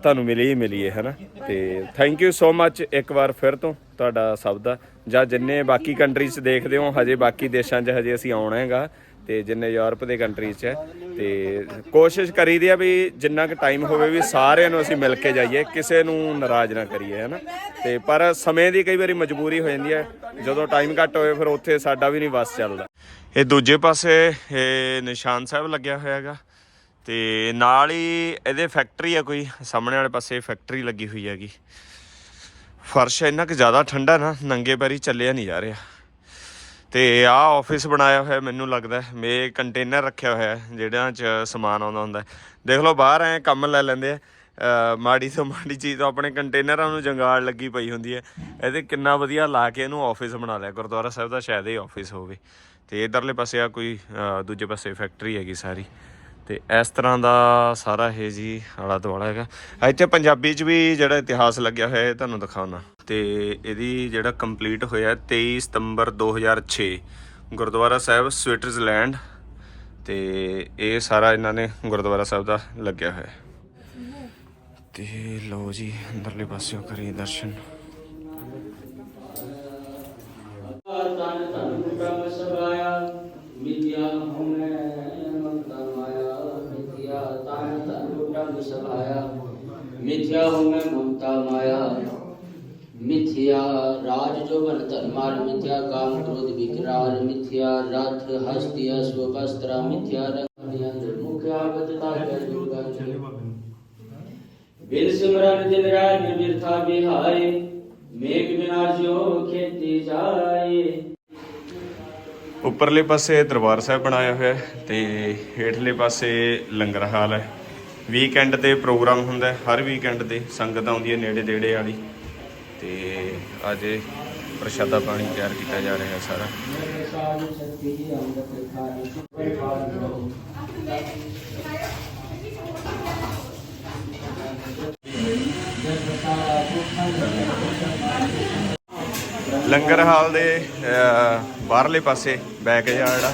ਤੁਹਾਨੂੰ ਮਿਲੀ ਹੀ ਮਿਲੀ ਹੈ, ਹਨਾ? ਤੇ ਥੈਂਕ ਯੂ ਸੋ ਮੱਚ ਇੱਕ ਵਾਰ ਫਿਰ ਤੋਂ ਤੁਹਾਡਾ ਸਭ ਦਾ। ਜਾਂ ਜਿੰਨੇ ਬਾਕੀ ਕੰਟਰੀਜ਼ 'ਚ ਦੇਖਦੇ ਹੋ, ਹਜੇ ਬਾਕੀ ਦੇਸ਼ਾਂ 'ਚ ਹਜੇ ਅਸੀਂ ਆਉਣਾ ਹੈਗਾ, ਤੇ ਜਿੰਨੇ ਯੂਰਪ ਦੇ ਕੰਟਰੀਜ਼ 'ਚ ਹੈ। ਤੇ ਕੋਸ਼ਿਸ਼ ਕਰੀਦੀ ਆ ਵੀ ਜਿੰਨਾ ਕੁ ਟਾਈਮ ਹੋਵੇ ਵੀ ਸਾਰਿਆਂ ਨੂੰ ਅਸੀਂ ਮਿਲ ਕੇ ਜਾਈਏ, ਕਿਸੇ ਨੂੰ ਨਾਰਾਜ਼ ਨਾ ਕਰੀਏ ਹਨਾ ਤੇ ਪਰ ਸਮੇਂ ਦੀ ਕਈ ਵਾਰੀ ਮਜਬੂਰੀ ਹੋ ਜਾਂਦੀ ਹੈ। ਜਦੋਂ ਟਾਈਮ ਘੱਟ ਹੋਵੇ, ਫਿਰ ਉੱਥੇ ਸਾਡਾ ਵੀ ਨਹੀਂ ਵਸ ਚੱਲਦਾ। ਇਹ ਦੂਜੇ ਪਾਸੇ ਇਹ ਨਿਸ਼ਾਨ ਸਾਹਿਬ ਲੱਗਿਆ ਹੋਇਆ ਹੈਗਾ, ਤੇ ਨਾਲ ਹੀ ਇਹਦੇ ਫੈਕਟਰੀ ਆ ਕੋਈ, ਸਾਹਮਣੇ ਵਾਲੇ ਪਾਸੇ ਫੈਕਟਰੀ ਲੱਗੀ ਹੋਈ ਹੈਗੀ। ਫਰਸ਼ ਇੰਨਾ ਕਿ ਜ਼ਿਆਦਾ ਠੰਡਾ ਨਾ ਨੰਗੇ ਪੈਰੀ ਚੱਲਿਆ ਨਹੀਂ ਜਾ ਰਿਹਾ। ਤੇ ਆਹ ਆਫਿਸ ਬਣਾਇਆ ਹੋਇਆ ਮੈਨੂੰ ਲੱਗਦਾ ਹੈ, ਮੇ ਕੰਟੇਨਰ ਰੱਖਿਆ ਹੋਇਆ ਹੈ, ਜਿਹੜਿਆਂ 'ਚ ਸਮਾਨ ਆਉਂਦਾ ਹੁੰਦਾ ਦੇਖ ਲਓ ਬਾਹਰ ਐ ਕੰਮ ਲੈ ਲੈਂਦੇ ਆ। ਮਾੜੀ ਤੋਂ ਮਾੜੀ ਚੀਜ਼ ਤੋਂ ਆਪਣੇ ਕੰਟੇਨਰਾਂ ਨੂੰ ਜੰਗਾਲ ਲੱਗੀ ਪਈ ਹੁੰਦੀ ਹੈ। ਇਹਦੇ ਕਿੰਨਾ ਵਧੀਆ ਲਾ ਕੇ ਇਹਨੂੰ ਆਫਿਸ ਬਣਾ ਲਿਆ। ਗੁਰਦੁਆਰਾ ਸਾਹਿਬ ਦਾ ਸ਼ਾਇਦ ਇਹ ਆਫਿਸ ਹੋਵੇ। ਤੇ ਇਧਰਲੇ ਪਾਸੇ ਆ ਕੋਈ ਦੂਜੇ ਪਾਸੇ ਫੈਕਟਰੀ ਹੈਗੀ ਸਾਰੀ। ਤੇ ਇਸ ਤਰ੍ਹਾਂ ਦਾ ਸਾਰਾ ਇਹ ਜੀ ਆਲਾ ਦੁਆਲਾ ਹੈਗਾ। ਇੱਥੇ ਪੰਜਾਬੀ 'ਚ ਵੀ ਜਿਹੜਾ ਇਤਿਹਾਸ ਲੱਗਿਆ ਹੋਇਆ ਹੈ ਤੁਹਾਨੂੰ ਦਿਖਾਉਣਾ। ਤੇ ਇਹਦੀ ਜਿਹੜਾ ਕੰਪਲੀਟ ਹੋਇਆ 23 ਸਤੰਬਰ 2006 ਗੁਰਦੁਆਰਾ ਸਾਹਿਬ, ਸਵਿਟਜ਼ਰਲੈਂਡ। ਤੇ ਇਹ ਸਾਰਾ ਇਹਨਾਂ ਨੇ ਗੁਰਦੁਆਰਾ ਸਾਹਿਬ ਦਾ ਲੱਗਿਆ ਹੋਇਆ। ਹੈ ਤੇ ਲਓ ਜੀ, ਅੰਦਰਲੇ ਪਾਸਿਓਂ ਕਰੀ ਦਰਸ਼ਨ। बिछया हूँ मैं ममता माया मिथ्या राज जो बन धन मार मिथ्या काम क्रोध विकरार मिथ्या रथ हस्ति अश्व वस्त्र मिथ्या बिन सिमरन दिन रात बिरथा बिहारी मेघ बिना जो खेती जाए ਉੱਪਰਲੇ ਪਾਸੇ ਦਰਬਾਰ ਸਾਹਿਬ ਬਣਾਇਆ ਹੋਇਆ ਹੈ ਤੇ ਹੇਠਲੇ ਪਾਸੇ ਲੰਗਰ ਹਾਲ ਹੈ ਵੀਕਐਂਡ ਤੇ ਪ੍ਰੋਗਰਾਮ ਹੁੰਦਾ ਹਰ ਵੀਕਐਂਡ ਤੇ ਸੰਗਤ ਆਉਂਦੀ ਹੈ ਨੇੜੇ ਦੇੜੇ ਵਾਲੀ। ਤੇ ਅੱਜ ਪ੍ਰਸ਼ਾਦਾ ਪਾਣੀ ਤਿਆਰ ਕੀਤਾ ਜਾ ਰਿਹਾ ਸਾਰਾ। ਲੰਗਰ ਹਾਲ ਦੇ ਬਾਹਰਲੇ ਪਾਸੇ ਬੈਕ ਯਾਰਡ ਆ।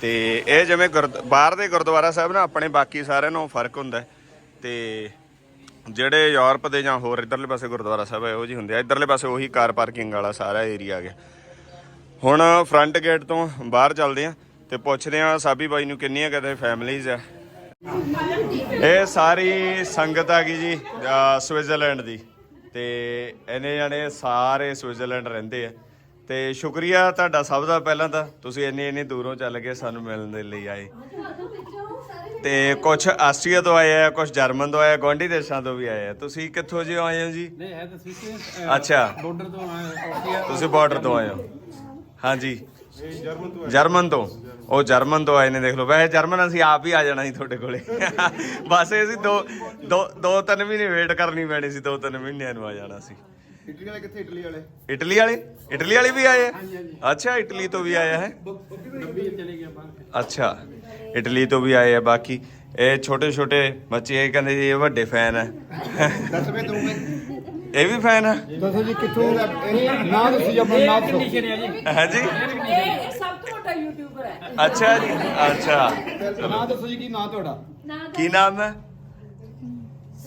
ਤੇ ਇਹ ਜਿਵੇਂ ਗੁਰਦ- ਬਾਹਰ ਦੇ ਗੁਰਦੁਆਰਾ ਸਾਹਿਬ ਨਾ, ਆਪਣੇ ਬਾਕੀ ਸਾਰਿਆਂ ਨਾਲੋਂ ਫ਼ਰਕ ਹੁੰਦਾ ਹੈ। ਤੇ ਜਿਹੜੇ ਯੂਰਪ ਦੇ ਜਾਂ ਹੋਰ ਇਧਰਲੇ ਪਾਸੇ ਗੁਰਦੁਆਰਾ ਸਾਹਿਬ ਹੈ ਉਹ ਜਿਹੇ ਹੁੰਦੇ ਆ। ਇਧਰਲੇ ਪਾਸੇ ਉਹੀ ਕਾਰ ਪਾਰਕਿੰਗ ਵਾਲਾ ਸਾਰਾ ਏਰੀਆ ਆ ਗਿਆ। ਹੁਣ ਫਰੰਟ ਗੇਟ ਤੋਂ ਬਾਹਰ ਚੱਲਦੇ ਆ ਤੇ ਪੁੱਛਦੇ ਆ, ਸਾਬੀ ਬਾਈ ਨੂੰ ਕਿੰਨੀਆਂ ਕਦੇ ਫੈਮਲੀਜ਼ ਆ? ਇਹ ਸਾਰੀ ਸੰਗਤ ਆ ਗਈ ਜੀ ਸਵਿਟਜ਼ਰਲੈਂਡ ਦੀ। ਤੇ ਇਹਨੇ ਜਾਣੇ ਸਾਰੇ ਸਵਿਟਜ਼ਰਲੈਂਡ ਰਹਿੰਦੇ ਆ। ਤੇ ਸ਼ੁਕਰੀਆ ਤੁਹਾਡਾ ਸਭ ਦਾ ਪਹਿਲਾਂ ਤਾਂ। ਤੁਸੀਂ ਇੰਨੀ ਇੰਨੀ ਦੂਰੋਂ ਚੱਲ ਕੇ ਸਾਨੂੰ ਮਿਲਣ ਦੇ ਲਈ ਆਏ। ਤੇ ਕੁਝ ਆਸਟਰੀਆ ਤੋਂ ਆਏ ਆ ਕੁਝ ਜਰਮਨ ਤੋਂ ਆਏ ਆ ਗੁਆਂਢੀ ਦੇਸ਼ਾਂ ਤੋਂ ਵੀ ਆਏ ਆ। ਤੁਸੀਂ ਕਿੱਥੋਂ ਜੀ ਆਏ ਹੋ ਜੀ? ਨਹੀਂ ਹੈ ਤਾਂ ਸਵਿਸ ਅੱਛਾ। ਬਾਰਡਰ ਤੋਂ ਆਸਟਰੀਆ ਤੁਸੀਂ ਬਾਰਡਰ ਤੋਂ ਆਏ ਹੋ। ਹਾਂਜੀ। ਜਰਮਨ ਤੋਂ। ਉਹ ਜਰਮਨ ਤੋਂ ਆਏ ਨੇ ਦੇਖ ਲਓ। ਵੈਸੇ ਜਰਮਨ ਅਸੀਂ ਆਪ ਹੀ ਆ ਜਾਣਾ ਸੀ ਤੁਹਾਡੇ ਕੋਲੇ। ਬਸ ਇਹ ਅਸੀਂ ਦੋ ਦੋ ਦੋ ਤਿੰਨ ਮਹੀਨੇ ਵੇਟ ਕਰਨੀ ਪੈਣੀ ਸੀ ਦੋ ਤਿੰਨ ਮਹੀਨਿਆਂ ਨੂੰ ਆ ਜਾਣਾ ਸੀ। ਇਟਲੀ ਵਾਲੇ ਕਿੱਥੇ ਇਟਲੀ ਵਾਲੇ? ਇਟਲੀ ਵਾਲੇ? ਇਟਲੀ ਵਾਲੇ ਵੀ ਆਏ ਆ? ਅੱਛਾ ਇਟਲੀ ਤੋਂ ਵੀ ਆਇਆ ਹੈ? ਅੱਛਾ ਇਟਲੀ ਤੋਂ ਵੀ ਆਏ ਆ ਬਾਕੀ। ਇਹ ਛੋਟੇ ਛੋਟੇ ਬੱਚੇ ਇਹ ਕਹਿੰਦੇ ਜੀ ਇਹ ਵੱਡੇ ਫੈਨ ਹੈ ਦੱਸਵੇਂ ਤੂੰ ਇਹ ਵੀ ਫੈਨ ਹੈ ਦੱਸੋ ਜੀ ਕਿੱਥੋਂ ਨਾ ਦੱਸੀ ਆਪਣਾ ਨਾਮ ਦੱਸੋ। ਹਾਂਜੀ ਇਹ ਸਭ ਤੋਂ ਵੱਡਾ ਯੂਟਿਊਬਰ ਹੈ। ਅੱਛਾ ਜੀ ਅੱਛਾ। ਨਾ ਦੱਸੋ ਜੀ ਕੀ ਨਾਂ ਤੁਹਾਡਾ? ਕੀ ਨਾਮ ਹੈ?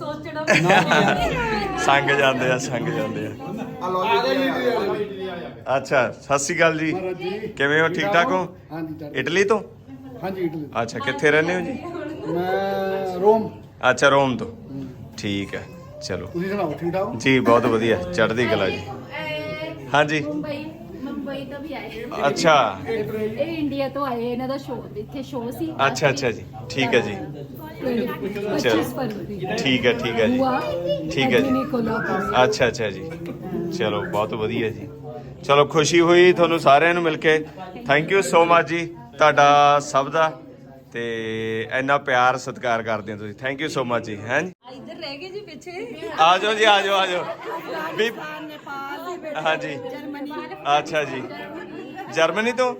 ਸੋਚਣਾ ਸੰਗ ਜਾਂਦੇ ਆ ਸੰਗ ਜਾਂਦੇ ਆ। ਅੱਛਾ ਸਤਿ ਸ਼੍ਰੀ ਅਕਾਲ ਜੀ। ਕਿਵੇਂ ਹੋ ਠੀਕ ਠਾਕ ਹੋ? ਹਾਂਜੀ ਇਟਲੀ ਤੋਂ? ਹਾਂਜੀ ਇਟਲੀ ਅੱਛਾ ਕਿੱਥੇ ਰਹਿੰਦੇ ਹੋ ਜੀ? ਮੈਂ ਰੋਮ। ਅੱਛਾ ਰੋਮ ਤੋਂ। ਠੀਕ ਹੈ ਚਲੋ। ਤੁਸੀਂ ਸੁਣਾਓ ਠੀਕ ਠਾਕ ਹੋ? ਜੀ ਬਹੁਤ ਵਧੀਆ ਚੜ੍ਹਦੀ ਕਲਾ ਜੀ। ਹਾਂਜੀ। ਮੁੰਬਈ ਮੁੰਬਈ ਤੋਂ ਵੀ ਆਏ। ਅੱਛਾ। ਇਹ ਇੰਡੀਆ ਤੋਂ ਆਏ ਇਹਨਾਂ ਦਾ ਸ਼ੋਅ ਇੱਥੇ ਸ਼ੋਅ ਸੀ। ਅੱਛਾ ਅੱਛਾ ਜੀ ਠੀਕ ਹੈ ਜੀ। 25 ਫਰਵਰੀ ਠੀਕ ਹੈ ਠੀਕ ਹੈ ਜੀ। ਠੀਕ ਹੈ ਜੀ। ਅੱਛਾ ਅੱਛਾ ਜੀ। ਚਲੋ ਬਹੁਤ ਵਧੀਆ ਜੀ। ਚਲੋ ਖੁਸ਼ੀ ਹੋਈ ਤੁਹਾਨੂੰ ਸਾਰਿਆਂ ਨੂੰ ਮਿਲ ਕੇ। ਥੈਂਕ ਯੂ ਸੋ ਮਚ ਜੀ ਤੁਹਾਡਾ ਸਭ ਦਾ। ਤੇ ਇੰਨਾ ਪਿਆਰ ਸਤਿਕਾਰ ਕਰਦੇ ਹੋ ਤੁਸੀਂ। ਥੈਂਕ ਯੂ ਸੋ ਮਚ ਜੀ ਹੈਂ ਜੀ? ਇੱਧਰ ਰਹਿ ਗਏ ਜੀ ਪਿੱਛੇ। ਆ ਜਾਓ ਜੀ ਆ ਜਾਓ ਆ ਜਾਓ। ਵੀ ਹਾਂਜੀ ਅੱਛਾ ਜੀ। ਜਰਮਨੀ ਤੋਂ?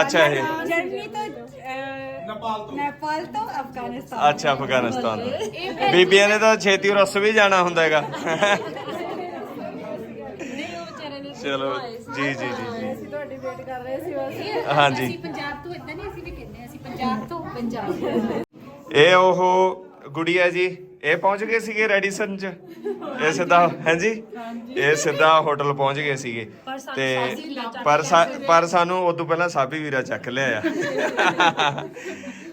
ਅੱਛਾ ਇਹ। ਜਰਮਨੀ ਤੋਂ ਨੇਪਾਲ ਤੋਂ। ਅਫਗਾਨਿਸਤਾਨ। ਅੱਛਾ ਅਫਗਾਨਿਸਤਾਨ ਤੋਂ। ਬੀਬੀਆਂ ਨੇ ਤਾਂ ਛੇਤੀ ਰਸ ਵੀ ਜਾਣਾ ਹੁੰਦਾ ਹੈਗਾ। ਚਲੋ ਜੀ ਜੀ ਜੀ ਜੀ। ਤੁਹਾਡੀ ਵੇਟ ਕਰ ਰਹੇ ਸੀ ਬਸ। ਹਾਂਜੀ। ਅਸੀਂ ਪੰਜਾਬ ਤੋਂ ਇਦਾਂ ਨਹੀਂ ਅਸੀਂ ਵੀ ਕਹਿੰਦੇ ਅਸੀਂ ਪੰਜਾਬ ਤੋਂ ਪੰਜਾਬ। ਇਹ ਉਹ ਗੁੜੀਆ ਜੀ। ਇਹ ਪਹੁੰਚ ਗਏ ਸੀਗੇ ਰੈਡੀਸਨ ਚ। ਇਹ ਸਿੱਧਾ ਹਾਂਜੀ? ਇਹ ਸਿੱਧਾ ਹੋਟਲ ਪਹੁੰਚ ਗਏ ਸੀਗੇ। ਤੇ ਪਰ ਪਰ ਸਾਨੂੰ ਉਦੋਂ ਪਹਿਲਾਂ ਸਾਬੀ ਵੀਰਾ ਚੱਕ ਲਿਆ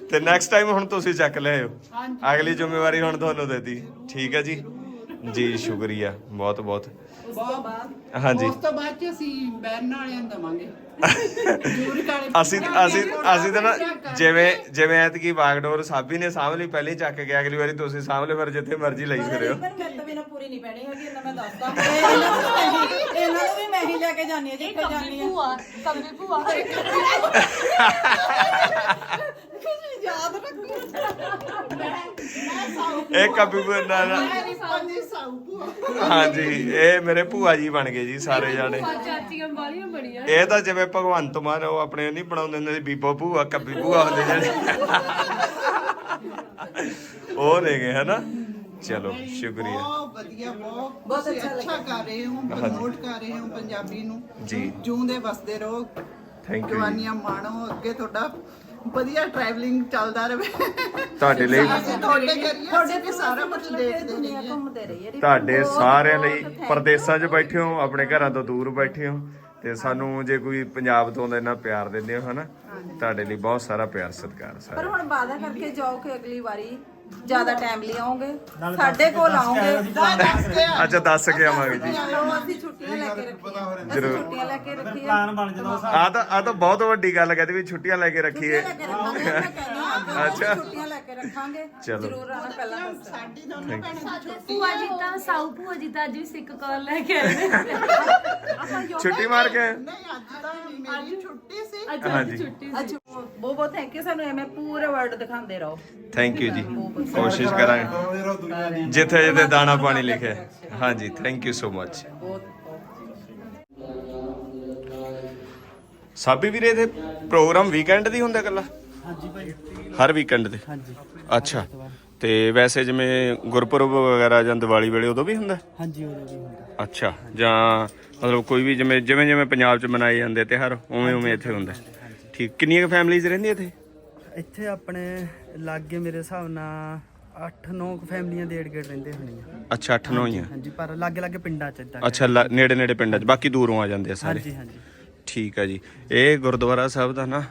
ਤੇ ਨੈਕਸਟ ਟਾਈਮ ਹੁਣ ਤੁਸੀਂ ਚੱਕ ਲਿਆਓ ਅਗਲੀ ਜ਼ਿੰਮੇਵਾਰੀ ਹੁਣ ਤੁਹਾਨੂੰ ਦੇਤੀ। ਠੀਕ ਹੈ ਜੀ? ਜੀ ਸ਼ੁਕਰੀਆ ਬਹੁਤ ਬਹੁਤ। ਹਾਂਜੀ। ਉਸ ਤੋਂ ਬਾਅਦ ਚ ਅਸੀਂ ਬੈਰਨ ਵਾਲਿਆਂ ਨੂੰ ਦਵਾਂਗੇ। ਅਸੀਂ ਅਸੀਂ ਅਸੀਂ ਤਾਂ ਨਾ ਜਿਵੇਂ ਜਿਵੇਂ ਐਤਕੀ ਬਾਗਡੋਰ ਸਾਬੀ ਨੇ ਸਾਂਭ ਲਈ ਪਹਿਲੇ ਚੱਕ ਗਿਆ ਅਗਲੀ ਵਾਰੀ ਤੁਸੀਂ ਸਾਂਭ ਲਿਓ ਫਿਰ ਜਿੱਥੇ ਮਰਜ਼ੀ ਲਈ ਫਿਰਿਓ। ਮੈਂ ਤਾਂ ਬਿਨਾ ਪੂਰੀ ਨਹੀਂ ਪੈਣੀ ਹੈਗੀ ਇਹਨਾਂ ਮੈਂ ਦੱਸਦਾ। ਇਹਨਾਂ ਨੂੰ ਮੈਂ ਹੀ- ਇਹਨਾਂ ਨੂੰ ਵੀ ਮੈਂ ਹੀ ਲੈ ਕੇ ਜਾਣੀ ਹੈ ਜਿੱਥੇ ਜਾਣੀ ਹੈ। ਭੂਆ ਕਮਲੀ ਭੂਆ। ਯਾਦ ਰੱਖੋ ਇਹ ਨਾ ਨਾ। ਹਾਂਜੀ ਇਹ ਮੇਰੇ ਭੂਆ ਜੀ ਬਣ ਗਏ ਜੀ ਸਾਰੇ ਜਾਣੇ। ਚਾਚੀਆਂ ਵਾਲੀਆਂ ਬੜੀਆਂ ਇਹ ਤਾਂ ਜਿਵੇਂ ਭਗਵੰਤ ਮਾਨ ਉਹ ਆਪਣੇ ਨਹੀਂ ਬਣਾਉਂਦੇ ਹੁੰਦੇ ਸੀ ਬੀਬੋ ਭੂਆ ਕੱਬੀ ਭੂਆ ਹੁੰਦੇ ਜਿਹੜੇ ਉਹ ਨੇ ਗਏ ਹਨਾ? ਚਲੋ ਸ਼ੁਕਰੀਆ। ਬਹੁਤ ਵਧੀਆ ਬਹੁਤ ਬਹੁਤ ਅੱਛਾ ਕਰ ਰਹੇ ਹੋ ਪ੍ਰਮੋਟ ਕਰ ਰਹੇ ਹੋ ਪੰਜਾਬੀ ਨੂੰ। ਜੀ। ਜੂੰਦੇ ਵਸਦੇ ਰਹੋ। ਥੈਂਕ ਯੂ ਜਵਾਨੀਆਂ ਮਾਣੋ ਅੱਗੇ ਤੁਹਾਡਾ ਵਧੀਆ ਟਰੈਵਲਿੰਗ ਚੱਲਦਾ ਰਹੇ। ਤੁਹਾਡੇ ਲਈ ਅਸੀਂ ਤੁਹਾਡੇ ਕਰੀਏ ਤੁਹਾਡੇ ਤੇ ਸਾਰਾ ਕੁਝ ਦੇਖਦੇ ਰਹੀਏ। ਘੁੰਮਦੇ ਰਹੀਏ ਤੁਹਾਡੇ ਸਾਰਿਆਂ ਲਈ ਪਰਦੇਸਾਂ 'ਚ ਬੈਠੇ ਹੋ ਆਪਣੇ ਘਰਾਂ ਤੋਂ ਦੂਰ ਬੈਠੇ ਹੋ ਤੇ ਸਾਨੂੰ ਜੇ ਕੋਈ ਪੰਜਾਬ ਤੋਂ ਆਉਂਦਾ ਇੰਨਾ ਪਿਆਰ ਦਿੰਦੇ ਹੋ ਹਨਾ? ਤੁਹਾਡੇ ਲਈ ਬਹੁਤ ਸਾਰਾ ਪਿਆਰ ਸਤਿਕਾਰ ਪਰ ਸਾਰਾ ਹੁਣ ਵਾਅਦਾ ਕਰਕੇ ਜਾਓ ਕਿ ਅਗਲੀ ਵਾਰੀ ਜ਼ਿਆਦਾ ਟਾਈਮ ਲਈ ਆਓਗੇ ਸਾਡੇ ਕੋਲ ਆਓਗੇ ਅੱਛਾ ਦੱਸ ਕੇ ਆਵਾਂਗੇ ਜੀ। ਚਲੋ ਅਸੀਂ ਛੁੱਟੀਆਂ ਲੈ ਕੇ ਰੱਖੀਆਂ। ਅਸੀਂ ਛੁੱਟੀਆਂ ਲੈ ਕੇ ਰੱਖੀਆਂ। ਆ ਤਾਂ ਆ ਤਾਂ ਬਹੁਤ ਵੱਡੀ ਗੱਲ ਕਹਿੰਦੇ ਵੀ ਛੁੱਟੀਆਂ ਲੈ ਕੇ ਰੱਖੀਏ। ਲੈ ਕੇ ਰੱਖਾਂਗੇ ਮੈਂ ਕਹਿੰਦੀ ਹਾਂ। ਅੱਛਾ। ਛੁੱਟੀਆਂ ਲੈ ਕੇ ਰੱਖਾਂਗੇ। ਚਲੋ। ਜ਼ਰੂਰ ਆਣਾ ਪਹਿਲਾਂ ਦੱਸਣਾ ਭੂਆ ਜੀ ਤਾਂ ਸਾਊ ਭੂਆ ਜੀ ਤਾਂ ਅੱਜ ਵੀ ਸਿੱਕ ਕਾਲ ਲੈ ਕੇ ਆਏ ਨੇ। ਛੁੱਟੀ ਮਾਰ ਕੇ ਅੱਛਾ ਹਾਂਜੀ। ਅੱਜ ਛੁੱਟੀ ਅੱਛਾ ਬਹੁਤ ਬਹੁਤ ਥੈਂਕ ਯੂ ਸਾਨੂੰ ਐਵੇਂ ਪੂਰੇ ਵਰਡ ਦਿਖਾਉਂਦੇ ਰਹੋ। ਥੈਂਕ ਯੂ ਜੀ। ਕੋਸ਼ਿਸ਼ ਕਰਾਂਗੇ। ਜਿੱਥੇ ਜਿੱਥੇ ਦਾਣਾ ਪਾਣੀ ਲਿਖਿਆ। ਹੈ। ਹਾਂਜੀ thank you so much Sabi ਵੀਰੇ ਦੇ ਪ੍ਰੋਗਰਾਮ ਵੀਕਐਂਡ ਦੀ ਹੁੰਦਾ ਇਕੱਲਾ? ਹਾਂਜੀ ਭਾਈ। ਹਰ ਵੀਕਐਂਡ ਤੇ? ਹਾਂਜੀ। ਅੱਛਾ। ਤੇ ਵੈਸੇ ਜਿਵੇਂ ਗੁਰਪੁਰਬ ਵਗੈਰਾ ਜਾਂ ਦੀਵਾਲੀ ਵੇਲੇ ਉਦੋਂ ਵੀ ਹੁੰਦਾ? ਹਾਂਜੀ ਉਦੋਂ ਵੀ ਹੁੰਦਾ। ਅੱਛਾ ਜਾਂ ਮਤਲਬ ਕੋਈ ਵੀ ਜਿਵੇਂ ਜਿਵੇਂ ਜਿਵੇਂ ਪੰਜਾਬ 'ਚ ਮਨਾਏ ਜਾਂਦੇ ਤਿਉਹਾਰ ਉਵੇਂ ਉਵੇਂ ਇੱਥੇ ਹੁੰਦਾ। ਠੀਕ ਕਿੰਨੀਆਂ ਫੈਮਿਲੀਜ਼ ਰਹਿੰਦੀਆਂ ਇੱਥੇ? ਇੱਥੇ ਆਪਣੇ ਲਾਗੇ ਮੇਰੇ ਹਿਸਾਬ ਨਾਲ 8-9 ਫੈਮਲੀਆਂ ਦੇ ਏੜ ਰਹਿੰਦੇ ਹੋਣੀਆਂ ਅੱਛਾ 8 9 ਹੀ ਆ। ਹਾਂਜੀ ਪਰ ਲਾਗੇ ਲਾਗੇ ਪਿੰਡਾਂ ਚ ਇਦਾਂ ਅੱਛਾ ਨੇੜੇ ਨੇੜੇ ਪਿੰਡਾਂ 'ਚ ਬਾਕੀ ਦੂਰੋਂ ਆ ਜਾਂਦੇ ਆ ਸਾਰੇ। ਹਾਂਜੀ ਹਾਂਜੀ। ਠੀਕ ਆ ਜੀ। ਇਹ ਗੁਰਦੁਆਰਾ ਸਾਹਿਬ ਦਾ ਨਾ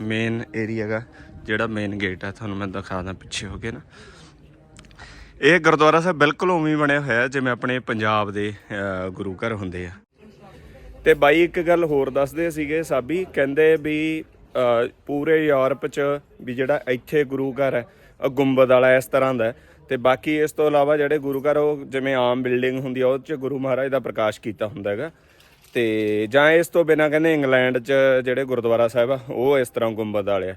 ਮੇਨ ਏਰੀਆ ਹੈਗਾ। ਜਿਹੜਾ ਮੇਨ ਗੇਟ ਹੈ ਤੁਹਾਨੂੰ ਮੈਂ ਦਿਖਾਦਾ ਪਿੱਛੇ ਹੋ ਕੇ ਨਾ। ਇਹ ਗੁਰਦੁਆਰਾ ਸਾਹਿਬ ਬਿਲਕੁਲ ਉਵੇਂ ਬਣਿਆ ਹੋਇਆ, ਜਿਵੇਂ ਆਪਣੇ ਪੰਜਾਬ ਦੇ ਗੁਰੂ ਘਰ ਹੁੰਦੇ ਆ। ਤੇ ਬਾਈ ਇੱਕ ਗੱਲ ਹੋਰ ਦੱਸਦੇ ਸੀਗੇ ਸਾਬੀ, ਕਹਿੰਦੇ ਵੀ ਪੂਰੇ ਯੂਰਪ 'ਚ ਵੀ ਜਿਹੜਾ ਇੱਥੇ ਗੁਰੂ ਘਰ ਹੈ, ਉਹ ਗੁੰਬਦ ਵਾਲਾ ਇਸ ਤਰ੍ਹਾਂ ਦਾ ਹੈ। ਤੇ ਬਾਕੀ ਇਸ ਤੋਂ ਇਲਾਵਾ ਜਿਹੜੇ ਗੁਰੂ ਘਰ, ਉਹ ਜਿਵੇਂ ਆਮ ਬਿਲਡਿੰਗ ਹੁੰਦੀ ਆ, ਉਹ 'ਚ ਗੁਰੂ ਮਹਾਰਾਜ ਦਾ ਪ੍ਰਕਾਸ਼ ਕੀਤਾ ਹੁੰਦਾ ਹੈਗਾ। ਤੇ ਜਾਂ ਇਸ ਤੋਂ ਬਿਨਾ ਕਹਿੰਦੇ ਇੰਗਲੈਂਡ 'ਚ ਜਿਹੜੇ ਗੁਰਦੁਆਰਾ ਸਾਹਿਬ ਆ, ਉਹ ਇਸ ਤਰ੍ਹਾਂ ਗੁੰਬਦ ਵਾਲੇ ਆ।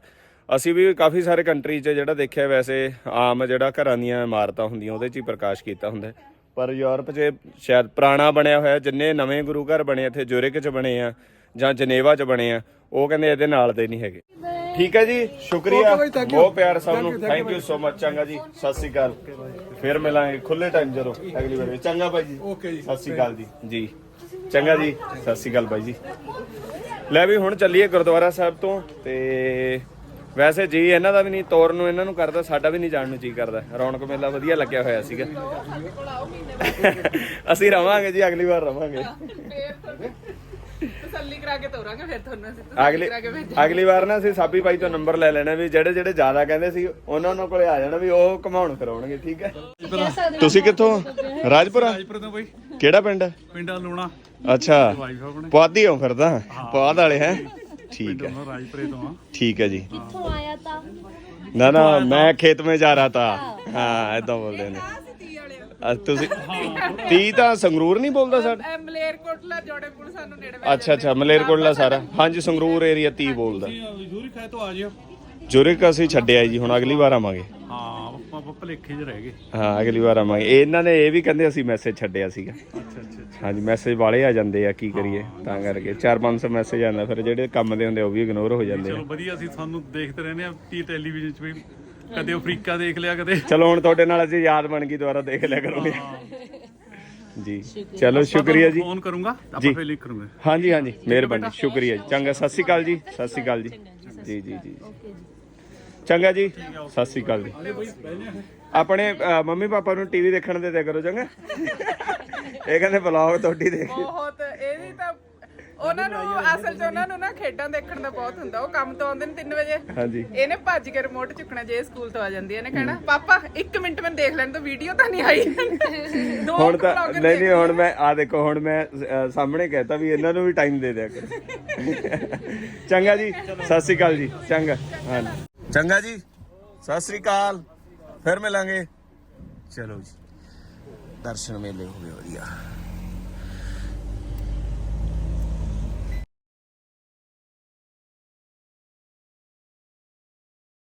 ਅਸੀਂ ਵੀ ਕਾਫੀ ਸਾਰੇ ਕੰਟਰੀ 'ਚ ਜਿਹੜਾ ਦੇਖਿਆ ਵੈਸੇ ਆਮ ਜਿਹੜਾ ਘਰਾਂ ਦੀਆਂ ਇਮਾਰਤਾਂ ਹੁੰਦੀਆਂ ਉਹਦੇ 'ਚ ਹੀ ਪ੍ਰਕਾਸ਼ ਕੀਤਾ ਹੁੰਦਾ। ਪਰ ਯੂਰਪ 'ਚ ਸ਼ਾਇਦ ਪੁਰਾਣਾ ਬਣਿਆ ਹੋਇਆ ਜਿੰਨੇ ਨਵੇਂ ਗੁਰੂ ਘਰ ਬਣੇ ਇੱਥੇ ਜੁਰਿਕ 'ਚ ਬਣੇ ਆ ਜਾਂ ਜਨੇਵਾ 'ਚ ਬਣੇ ਆ ਉਹ ਕਹਿੰਦੇ ਇਹਦੇ ਨਾਲ ਦੇ ਨਹੀਂ ਹੈਗੇ। ਠੀਕ ਹੈ ਜੀ ਸ਼ੁਕਰੀਆ। ਬਹੁਤ ਪਿਆਰ ਸਭ ਨੂੰ। ਥੈਂਕ ਯੂ ਸੋ ਮਚ ਚੰਗਾ ਜੀ। ਸਤਿ ਸ੍ਰੀ ਅਕਾਲ। ਫਿਰ ਮਿਲਾਂਗੇ ਖੁੱਲੇ ਟਾਈਮ ਜਦੋਂ ਅਗਲੀ ਵਾਰ ਚੰਗਾ ਬਾਈ ਜੀ। ਓਕੇ ਜੀ ਸਤਿ ਸ੍ਰੀ ਅਕਾਲ ਜੀ। ਜੀ। ਚੰਗਾ ਜੀ। ਸਤਿ ਸ੍ਰੀ ਅਕਾਲ ਬਾਈ ਜੀ। ਲੈ ਵੀ ਹੁਣ ਚੱਲੀਏ ਗੁਰਦੁਆਰਾ ਸਾਹਿਬ ਤੋਂ ਤੇ ਵੈਸੇ ਜੀ ਇਹਨਾਂ ਦਾ ਵੀ ਨਹੀਂ ਤੋਰਨ ਨੂੰ ਇਹਨਾਂ ਨੂੰ ਕਰਦਾ ਸਾਡਾ ਵੀ ਨਹੀਂ ਜਾਣ ਨੂੰ ਜੀ ਕਰਦਾ। ਰੌਣਕ ਮੇਲਾ ਵਧੀਆ ਲੱਗਿਆ ਹੋਇਆ ਸੀਗਾ। ਅਸੀਂ ਰਵਾਂਗੇ ਜੀ ਅਗਲੀ ਵਾਰ ਰਵਾਂਗੇ। ਤਸੱਲੀ ਕਰਾ ਕੇ ਤੋਰਾਂਗੇ ਫਿਰ ਤੁਹਾਨੂੰ ਅਸੀਂ ਅਗਲੀ ਅਗਲੀ ਵਾਰ ਨਾ ਅਸੀਂ ਸਾਬੀ ਭਾਈ ਤੋਂ ਨੰਬਰ ਲੈ ਲੈਣਾ ਵੀ ਜਿਹੜੇ ਜਿਹੜੇ ਜ਼ਿਆਦਾ ਕਹਿੰਦੇ ਸੀ ਉਹਨਾਂ ਉਹਨਾਂ ਕੋਲੇ ਆ ਜਾਣਾ ਵੀ ਉਹ ਘਮਾਉਣ ਕਰਾਉਣਗੇ ਠੀਕ ਹੈ? ਤੁਸੀਂ ਕਿੱਥੋਂ? ਰਾਜਪੁਰਾ? ਰਾਜਪੁਰ ਤੋਂ ਬਈ। ਕਿਹੜਾ ਪਿੰਡ? ਹੈ ਪਿੰਡਾਂ ਲੂਣਾ ਅੱਛਾ। ਪੁਆਧੀ ਹੋ ਫਿਰ ਤਾਂ। ਪੁਆਧ ਵਾਲੇ ਹੈ। ਤੋਂ ਆ। ਠੀਕ ਹੈ ਜੀ। ਕਿੱਥੋਂ ਆਇਆ ਤਾਂ? ਨਾ ਨਾ ਮੈਂ ਖੇਤ में ਜਾ ਰਹਾ था ਹਾਂ ਇਦਾਂ ਬੋਲਦੇ ਨੇ। ਅ, ਤੁਸੀਂ ਤੀ ਤਾਂ ਸੰਗਰੂਰ ਨਹੀਂ ਬੋਲਦਾ ਸਰ? ਮਲੇਰਕੋਟਲਾ ਜੋੜੇ ਪੁਲ ਸਾਨੂੰ ਨੇੜੇ ਅੱਛਾ ਅੱਛਾ ਮਲੇਰਕੋਟਲਾ ਸਾਰਾ। ਹਾਂਜੀ ਸੰਗਰੂਰ ਏਰੀਆ ਤੀ ਬੋਲਦਾ। ਜ਼ਰੂਰੀ ਖਾਏ ਤੋਂ ਆ ਜਿਓ। ਜੁਰਿਕ ਅਸੀਂ ਛੱਡਿਆ ਜੀ ਹੁਣ ਅਗਲੀ ਵਾਰ ਆਵਾਂਗੇ। ਹਾਂ। ਆਪਾਂ ਆਪਾਂ ਭਲੇਖੇ 'ਚ ਰਹਿ ਗਏ। ਹਾਂ ਅਗਲੀ ਵਾਰ ਆਵਾਂਗੇ। ਇਹ ਇਹਨਾਂ ਨੇ ਇਹ ਵੀ ਕਹਿੰਦੇ ਅਸੀਂ ਮੈਸੇਜ ਛੱਡਿਆ ਸੀਗਾ। ਅੱਛਾ ਅੱਛਾ ਅੱਛਾ ਹਾਂਜੀ ਮੈਸੇਜ ਵਾਲੇ ਆ ਜਾਂਦੇ ਆ ਕੀ ਕਰੀਏ ਤਾਂ ਕਰਕੇ। 4-500 ਮੈਸੇਜ ਆਉਂਦਾ ਫਿਰ ਜਿਹੜੇ ਕੰਮ ਦੇ ਹੁੰਦੇ ਉਹ ਵੀ ਇਗਨੋਰ ਹੋ ਜਾਂਦੇ ਆ। ਚਲੋ ਵਧੀਆ ਅਸੀਂ ਤੁਹਾਨੂੰ ਦੇਖਦੇ ਰਹਿੰਦੇ ਆ ਟੀ ਟੈਲੀਵਿਜ਼ਨ 'ਚ ਵੀ ਕਦੇ ਅਫਰੀਕਾ ਦੇਖ ਲਿਆ ਕਦੇ। ਚਲੋ ਹੁਣ ਤੁਹਾਡੇ ਨਾਲ ਅਸੀਂ ਯਾਦ ਬਣ ਗਈ ਦੁਬਾਰਾ ਦੇਖ ਲਿਆ ਕਰੋਗੇ। ਜੀ। ਚਲੋ ਸ਼ੁਕਰੀਆ ਜੀ। ਫੋਨ ਕਰੂੰਗਾ। ਆਪਾਂ ਫੇਰ ਲਿਖ ਕਰੂੰਗੇ ਹਾਂਜੀ ਹਾਂਜੀ ਮਿਹਰਬਾਨੀ ਸ਼ੁਕਰੀਆ ਜੀ। ਚੰਗਾ ਸਤਿ ਸ਼੍ਰੀ ਅਕਾਲ ਜੀ ਸਤਿ ਸ਼੍ਰੀ ਅਕਾਲ ਜੀ। ਜੀ ਜੀ ਜੀ। ਚੰਗਾ ਜੀ। ਸਤਿ ਸ਼੍ਰੀ ਅਕਾਲ ਜੀ। ਆਪਣੇ ਅ, ਮੰਮੀ ਪਾਪਾ ਨੂੰ ਟੀਵੀ ਦੇਖਣ ਦੇ ਦਿਆ ਕਰੋ ਚੰਗਾ? ਇਹ ਕਹਿੰਦੇ ਬਲੌਗ ਤੁਹਾਡੀ ਦੇਖ। ਬਹੁਤ ਇਹਦੀ ਤਾਂ ਉਹਨਾਂ ਨੂੰ ਅਸਲ 'ਚ ਉਹਨਾਂ ਨੂੰ ਨਾ ਖੇਡਾਂ ਦੇਖਣ ਦਾ ਬਹੁਤ ਹੁੰਦਾ। ਉਹ ਕੰਮ ਤੋਂ ਆਉਂਦੇ ਨੇ 3 ਵਜੇ। ਹਾਂਜੀ। ਇਹਨੇ ਭੱਜ ਕੇ ਰਿਮੋਟ ਚੁੱਕਣਾ ਜੇ ਸਕੂਲ ਤੋਂ ਆ ਜਾਂਦੀ ਹੈ ਇਹਨੇ ਕਹਿਣਾ ਪਾਪਾ 1 ਮਿੰਟ ਮੈਨੂੰ ਦੇਖ ਲੈਣ ਤੋਂ ਵੀਡੀਓ ਤਾਂ ਨਹੀਂ ਆਈ। ਦੋ ਹੁਣ ਤਾਂ vlogger ਨਹੀਂ ਨਹੀਂ ਹੁਣ ਮੈਂ ਆ ਦੇਖੋ ਹੁਣ ਮੈਂ ਅ, ਸਾਹਮਣੇ ਕਹਿਤਾ ਵੀ ਇਹਨਾਂ ਨੂੰ ਵੀ ਟਾਈਮ ਦੇ ਦਿਆ ਕਰੋ। ਚੰਗਾ ਜੀ ਸਤਿ ਸ਼੍ਰੀ ਅਕਾਲ ਜੀ ਚੰਗਾ ਹਾਂਜੀ। ਚੰਗਾ ਜੀ। ਸਤਿ ਸ਼੍ਰੀ ਅਕਾਲ। ਫਿਰ ਮਿਲਾਂਗੇ। ਚਲੋ ਜੀ। ਦਰਸ਼ਨ ਮੇਲੇ ਹੋ ਗਏ ਵਧੀਆ।